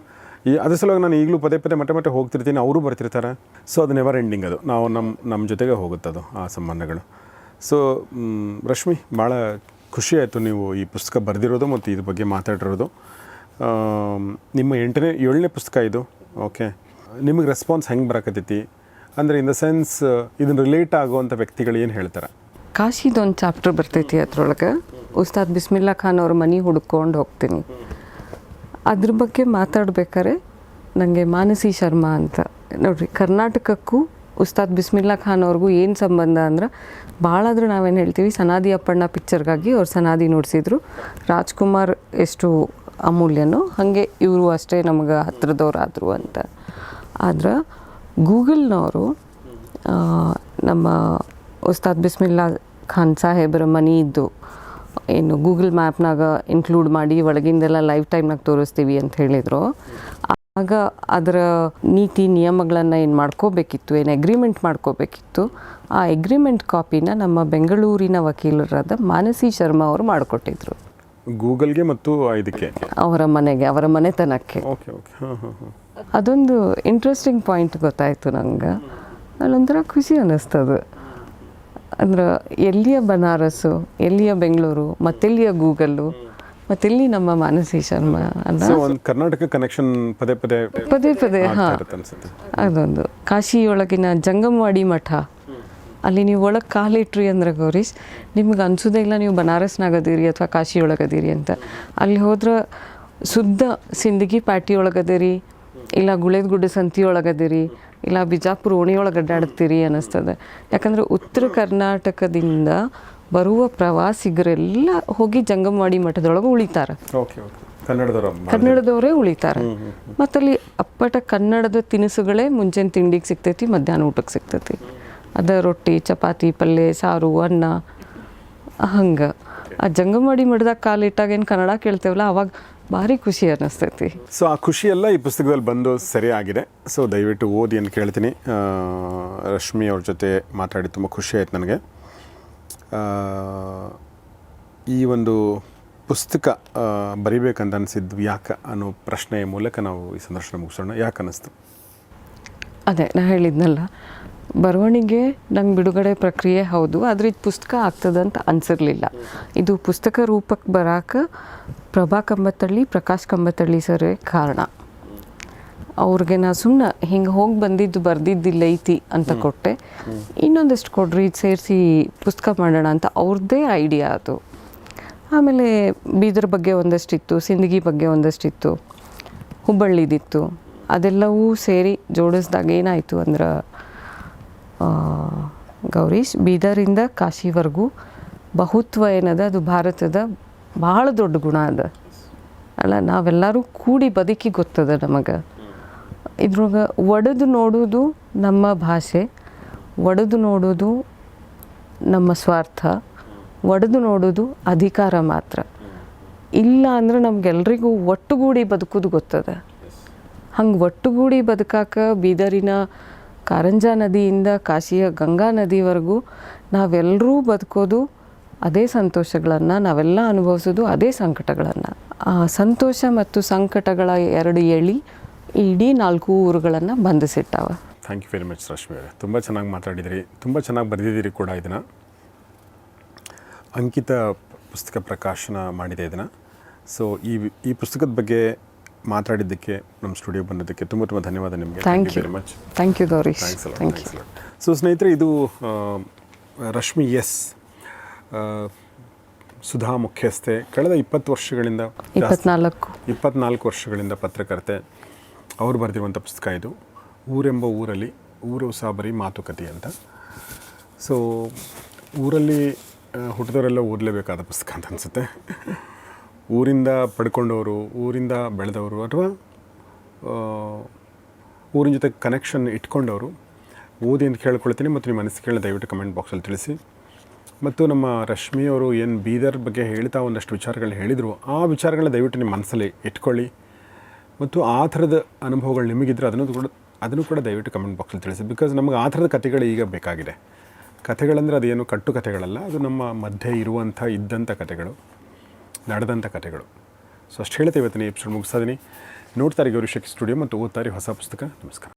ಈ ಅದ್ರ ಸಲುವಾಗಿ ನಾನು ಈಗಲೂ ಪದೇ ಪದೇ ಮತ್ತೆ ಮತ್ತೆ ಹೋಗ್ತಿರ್ತೀನಿ, ಅವರು ಬರ್ತಿರ್ತಾರೆ. ಸೊ ಅದು ನೆವರ್ ಎಂಡಿಂಗ್ ಅದು. ನಾವು ನಮ್ಮ ನಮ್ಮ ಜೊತೆಗೆ ಅದು, ಆ ಸಂಬಂಧಗಳು. ಸೊ ರಶ್ಮಿ, ಭಾಳ ಖುಷಿ ಆಯಿತು ನೀವು ಈ ಪುಸ್ತಕ ಬರೆದಿರೋದು ಮತ್ತು ಇದ್ರ ಬಗ್ಗೆ ಮಾತಾಡಿರೋದು. ನಿಮ್ಮ ಎಂಟನೇ, ಏಳನೇ ಪುಸ್ತಕ ಇದು ಓಕೆ ನಿಮಗೆ ರೆಸ್ಪಾನ್ಸ್ ಹೆಂಗೆ ಬರಕತ್ತೈತಿ? ಅಂದರೆ ಇನ್ ದ ಸೆನ್ಸ್ ಇದನ್ನು ರಿಲೇಟ್ ಆಗುವಂಥ ವ್ಯಕ್ತಿಗಳು ಏನು ಹೇಳ್ತಾರೆ? ಕಾಶಿದೊಂದು ಚಾಪ್ಟರ್ ಬರ್ತೈತಿ ಅದ್ರೊಳಗೆ. ಉಸ್ತಾದ್ ಬಿಸ್ಮಿಲ್ಲಾ ಖಾನ್ ಅವ್ರ ಮನೆ ಹುಡ್ಕೊಂಡು ಹೋಗ್ತೀನಿ. ಅದ್ರ ಬಗ್ಗೆ ಮಾತಾಡ್ಬೇಕಾದ್ರೆ ನನಗೆ ಮಾನಸಿ ಶರ್ಮಾ ಅಂತ. ನೋಡ್ರಿ, ಕರ್ನಾಟಕಕ್ಕೂ ಉಸ್ತಾದ್ ಬಿಸ್ಮಿಲ್ಲಾ ಖಾನ್ ಅವ್ರಿಗೂ ಏನು ಸಂಬಂಧ ಅಂದ್ರೆ ಭಾಳ ಆದರೂ ನಾವೇನು ಹೇಳ್ತೀವಿ, ಸನಾದಿ ಅಪ್ಪಣ್ಣ ಪಿಕ್ಚರ್ಗಾಗಿ ಅವ್ರು ಸನಾದಿ ನೋಡಿಸಿದ್ರು. ರಾಜ್ಕುಮಾರ್ ಎಷ್ಟು ಅಮೂಲ್ಯನೋ ಹಾಗೆ ಇವರು ಅಷ್ಟೇ ನಮಗೆ ಹತ್ರದವ್ರಾದರು ಅಂತ. ಆದ್ರೆ ಗೂಗಲ್ನವರು ನಮ್ಮ ಉಸ್ತಾದ್ ಬಿಸ್ಮಿಲ್ಲಾ ಖಾನ್ ಸಾಹೇಬರ ಮನೆ ಇದ್ದು ಏನು ಗೂಗಲ್ ಮ್ಯಾಪ್ನಾಗ ಇನ್ಕ್ಲೂಡ್ ಮಾಡಿ ಒಳಗಿಂದೆಲ್ಲ ಲೈಫ್ ಟೈಮ್ನಾಗ ತೋರಿಸ್ತೀವಿ ಅಂತ ಹೇಳಿದರು. ಆಗ ಅದರ ನೀತಿ ನಿಯಮಗಳನ್ನು ಏನು ಮಾಡ್ಕೋಬೇಕಿತ್ತು ಏನು ಅಗ್ರಿಮೆಂಟ್ ಮಾಡ್ಕೋಬೇಕಿತ್ತು ಆ ಅಗ್ರಿಮೆಂಟ್ ಕಾಪಿನ ನಮ್ಮ ಬೆಂಗಳೂರಿನ ವಕೀಲರಾದ ಮಾನಸಿ ಶರ್ಮಾ ಅವರು ಮಾಡಿಕೊಟ್ಟಿದ್ರು. ಗೂಗಲ್ಗೆ ಮತ್ತು ಇದಕ್ಕೆ? ಅವರ ಮನೆಗೆ ಅವರ ಮನೆತನಕ್ಕೆ. ಅದೊಂದು ಇಂಟ್ರೆಸ್ಟಿಂಗ್ ಪಾಯಿಂಟ್ ಗೊತ್ತಾಯಿತು ನಂಗೆ. ಅಲ್ಲೊಂಥರ ಖುಷಿ ಅನ್ನಿಸ್ತದೆ ಅಂದ್ರೆ ಎಲ್ಲಿಯ ಬನಾರಸ್ಸು ಎಲ್ಲಿಯ ಬೆಂಗಳೂರು ಮತ್ತೆಲ್ಲಿಯ ಗೂಗಲ್ಲು ಮತ್ತೆಲ್ಲಿ ನಮ್ಮ ಮಾನಸಿ ಶರ್ಮಾ ಅಲ್ಲ ಒಂದು ಕರ್ನಾಟಕ ಕನೆಕ್ಷನ್ ಪದೇ ಪದೇ ಪದೇ ಪದೇ ಹಾಂ. ಅದೊಂದು. ಕಾಶಿಯೊಳಗಿನ ಜಂಗಮವಾಡಿ ಮಠ. ಅಲ್ಲಿ ನೀವು ಒಳಗೆ ಕಾಲಿಟ್ರಿ ಅಂದ್ರೆ ಗೌರೀಶ್ ನಿಮ್ಗೆ ಅನ್ಸೋದೇ ಇಲ್ಲ ನೀವು ಬನಾರಸ್ನಾಗದಿರಿ ಅಥವಾ ಕಾಶಿ ಒಳಗದೀರಿ ಅಂತ. ಅಲ್ಲಿ ಹೋದ್ರೆ ಶುದ್ಧ ಸಿಂದಗಿ ಪ್ಯಾಟಿ ಒಳಗದಿರಿ ಇಲ್ಲ ಗುಳೇದ ಗುಡ್ಡ ಸಂತಿ ಒಳಗದಿರಿ ಇಲ್ಲ ಬಿಜಾಪುರ ಓಣಿಯೊಳಗೆ ಅಡ್ಡಾಡ್ತೀರಿ ಅನ್ನಿಸ್ತದೆ. ಯಾಕಂದರೆ ಉತ್ತರ ಕರ್ನಾಟಕದಿಂದ ಬರುವ ಪ್ರವಾಸಿಗರೆಲ್ಲ ಹೋಗಿ ಜಂಗಮವಾಡಿ ಮಠದೊಳಗೆ ಉಳಿತಾರೆ. ಕನ್ನಡದವರೇ ಉಳಿತಾರೆ. ಮತ್ತಲ್ಲಿ ಅಪ್ಪಟ ಕನ್ನಡದ ತಿನಿಸುಗಳೇ ಮುಂಜಾನೆ ತಿಂಡಿಗೆ ಸಿಗ್ತೈತಿ ಮಧ್ಯಾಹ್ನ ಊಟಕ್ಕೆ ಸಿಗ್ತೈತಿ. ಅದ ರೊಟ್ಟಿ ಚಪಾತಿ ಪಲ್ಯ ಸಾರು ಅನ್ನ ಹಂಗೆ. ಆ ಜಂಗಮವಾಡಿ ಮಠದಾಗ ಕಾಲಿಟ್ಟಾಗ ಏನು ಕನ್ನಡ ಕೇಳ್ತೇವಲ್ಲ ಅವಾಗ ಭಾರಿ ಖುಷಿ ಅನ್ನಿಸ್ತೈತಿ. ಸೊ ಆ ಖುಷಿಯೆಲ್ಲ ಈ ಪುಸ್ತಕದಲ್ಲಿ ಬಂದು ಸರಿಯಾಗಿದೆ. ಸೊ ದಯವಿಟ್ಟು ಓದಿ ಅಂತ ಕೇಳ್ತೀನಿ. ರಶ್ಮಿ ಅವ್ರ ಜೊತೆ ಮಾತಾಡಿ ತುಂಬ ಖುಷಿ ಆಯ್ತು ನನಗೆ. ಈ ಒಂದು ಪುಸ್ತಕ ಬರಿಬೇಕಂತ ಅನಿಸಿದ್ದು ಯಾಕೆ ಅನ್ನೋ ಪ್ರಶ್ನೆಯ ಮೂಲಕ ನಾವು ಈ ಸಂದರ್ಶನ ಮುಗಿಸೋಣ. ಯಾಕೆ ಅನ್ನಿಸ್ತು? ಅದೇ ನಾನು ಹೇಳಿದ್ನಲ್ಲ ಬರವಣಿಗೆ ನಂಗೆ ಬಿಡುಗಡೆ ಪ್ರಕ್ರಿಯೆ ಹೌದು ಆದರೆ ಇದು ಪುಸ್ತಕ ಆಗ್ತದಂತ ಅನ್ಸಿರ್ಲಿಲ್ಲ. ಇದು ಪುಸ್ತಕ ರೂಪಕ್ಕೆ ಬರಾಕ ಪ್ರಭಾ ಕಂಬತ್ತಳ್ಳಿ ಪ್ರಕಾಶ್ ಕಂಬತ್ತಳ್ಳಿ ಸರೇ ಕಾರಣ. ಅವ್ರಿಗೆ ನಾ ಸುಮ್ಮನೆ ಹಿಂಗೆ ಹೋಗಿ ಬಂದಿದ್ದು ಬರ್ದಿದ್ದಿಲ್ಲ ಐತಿ ಅಂತ ಕೊಟ್ಟೆ. ಇನ್ನೊಂದಿಷ್ಟು ಕೊಡ್ರಿ ಇದು ಸೇರಿಸಿ ಪುಸ್ತಕ ಮಾಡೋಣ ಅಂತ ಅವ್ರದ್ದೇ ಐಡಿಯಾ ಅದು. ಆಮೇಲೆ ಬೀದರ್ ಬಗ್ಗೆ ಒಂದಷ್ಟಿತ್ತು ಸಿಂದಗಿ ಬಗ್ಗೆ ಒಂದಷ್ಟಿತ್ತು ಹುಬ್ಬಳ್ಳಿದಿತ್ತು ಅದೆಲ್ಲವೂ ಸೇರಿ ಜೋಡಿಸ್ದಾಗ ಏನಾಯಿತು ಅಂದ್ರೆ ಗೌರೀಶ್ ಬೀದರಿಂದ ಕಾಶಿವರೆಗೂ ಬಹುತ್ವ ಏನದ? ಅದು ಭಾರತದ ಭಾಳ ದೊಡ್ಡ ಗುಣ ಅದ. ಅಲ್ಲ, ನಾವೆಲ್ಲರೂ ಕೂಡಿ ಬದುಕಿ ಗೊತ್ತದ ನಮಗೆ? ಇದ್ರೊಳಗೆ ಒಡೆದು ನೋಡೋದು ನಮ್ಮ ಭಾಷೆ, ಒಡೆದು ನೋಡೋದು ನಮ್ಮ ಸ್ವಾರ್ಥ, ಒಡೆದು ನೋಡೋದು ಅಧಿಕಾರ ಮಾತ್ರ. ಇಲ್ಲ ಅಂದ್ರೆ ನಮ್ಗೆಲ್ರಿಗೂ ಒಟ್ಟುಗೂಡಿ ಬದುಕೋದು ಗೊತ್ತದ? ಹಂಗೆ ಒಟ್ಟುಗೂಡಿ ಬದುಕಾಕ ಬೀದರಿನ ಕಾರಂಜಾ ನದಿಯಿಂದ ಕಾಶಿಯ ಗಂಗಾ ನದಿವರೆಗೂ ನಾವೆಲ್ಲರೂ ಬದುಕೋದು, ಅದೇ ಸಂತೋಷಗಳನ್ನು ನಾವೆಲ್ಲ ಅನುಭವಿಸೋದು, ಅದೇ ಸಂಕಟಗಳನ್ನು. ಆ ಸಂತೋಷ ಮತ್ತು ಸಂಕಟಗಳ ಎರಡು ಎಳಿ ಇಡೀ ನಾಲ್ಕು ಊರುಗಳನ್ನು ಬಂಧಿಸಿಟ್ಟಾವ. Thank you very much Rashmi ಅವರೇ. ತುಂಬ ಚೆನ್ನಾಗಿ ಮಾತಾಡಿದಿರಿ. ತುಂಬ ಚೆನ್ನಾಗಿ ಬರೆದಿದ್ದೀರಿ ಕೂಡ ಇದನ್ನು. ಅಂಕಿತ ಪುಸ್ತಕ ಪ್ರಕಾಶನ ಮಾಡಿದೆ ಇದನ್ನು. ಸೊ ಈ ಈ ಪುಸ್ತಕದ ಬಗ್ಗೆ ಮಾತಾಡಿದ್ದಕ್ಕೆ ನಮ್ಮ ಸ್ಟುಡಿಯೋ ಬಂದಿದ್ದಕ್ಕೆ ತುಂಬ ತುಂಬ ಧನ್ಯವಾದ ನಿಮಗೆ. Thank you very much thank you Gauri thank you so ಸ್ನೇಹಿತರೆ ಇದು ರಶ್ಮಿ ಎಸ್ ಸುಧಾ ಮುಖ್ಯಸ್ಥೆ ಕಳೆದ ಇಪ್ಪತ್ತು ವರ್ಷಗಳಿಂದ ಇಪ್ಪತ್ನಾಲ್ಕು. ಇಪ್ಪತ್ನಾಲ್ಕು ವರ್ಷಗಳಿಂದ ಪತ್ರಕರ್ತೆ. ಅವರು ಬರೆದಿರುವಂಥ ಪುಸ್ತಕ ಇದು ಊರೆಂಬ ಊರಲ್ಲಿ ಊರು ಸಹ ಬರೀ ಮಾತುಕತೆ ಅಂತ. ಸೊ ಊರಲ್ಲಿ ಹುಟ್ಟಿದವರೆಲ್ಲ ಓದಲೇಬೇಕಾದ ಪುಸ್ತಕ ಅಂತ ಅನಿಸುತ್ತೆ. ಊರಿಂದ ಪಡ್ಕೊಂಡವರು, ಊರಿಂದ ಬೆಳೆದವರು ಅಥವಾ ಊರಿನ ಜೊತೆ ಕನೆಕ್ಷನ್ ಇಟ್ಕೊಂಡವರು, ಓದಿ ಅಂತ ಕೇಳ್ಕೊಳ್ತೀನಿ ಮತ್ತು ನಿಮ್ಮ ಅನಿಸಿಕೆಗಳನ್ನ ದಯವಿಟ್ಟು ಕಮೆಂಟ್ ಬಾಕ್ಸಲ್ಲಿ ತಿಳಿಸಿ. ಮತ್ತು ನಮ್ಮ ರಶ್ಮಿ ಅವರು ಏನು ಬೀದರ್ ಬಗ್ಗೆ ಹೇಳ್ತಾ ಒಂದಷ್ಟು ವಿಚಾರಗಳನ್ನ ಹೇಳಿದರು, ಆ ವಿಚಾರಗಳನ್ನ ದಯವಿಟ್ಟು ನಿಮ್ಮ ಮನಸ್ಸಲ್ಲಿ ಇಟ್ಕೊಳ್ಳಿ. ಮತ್ತು ಆ ಥರದ ಅನುಭವಗಳು ನಿಮಗಿದ್ರೆ ಅದನ್ನು ಕೂಡ ಅದನ್ನು ಕೂಡ ದಯವಿಟ್ಟು ಕಮೆಂಟ್ ಬಾಕ್ಸಲ್ಲಿ ತಿಳಿಸಿ. ಬಿಕಾಸ್ ನಮಗೆ ಆ ಥರದ ಕಥೆಗಳು ಈಗ ಬೇಕಾಗಿದೆ. ಕಥೆಗಳಂದರೆ ಅದೇನು ಕಟ್ಟು ಕಥೆಗಳಲ್ಲ, ಅದು ನಮ್ಮ ಮಧ್ಯೆ ಇರುವಂಥ ಇದ್ದಂಥ ಕಥೆಗಳು. ನಡೆದಂಥ ಕಥೆಗಳು. ಸೊ ಅಷ್ಟು ಹೇಳ್ತೇವೆ ಇವತ್ತಿನ ಎಪಿಸೋಡ್ ಮುಗಿಸ್ತಾ ಇದ್ದೀನಿ ನೋಡ್ತಾರೆ ಗೌರಿ ಸ್ಟುಡಿಯೋ ಮತ್ತು ಓದ್ತಾರೆ ಹೊಸ ಪುಸ್ತಕ. ನಮಸ್ಕಾರ.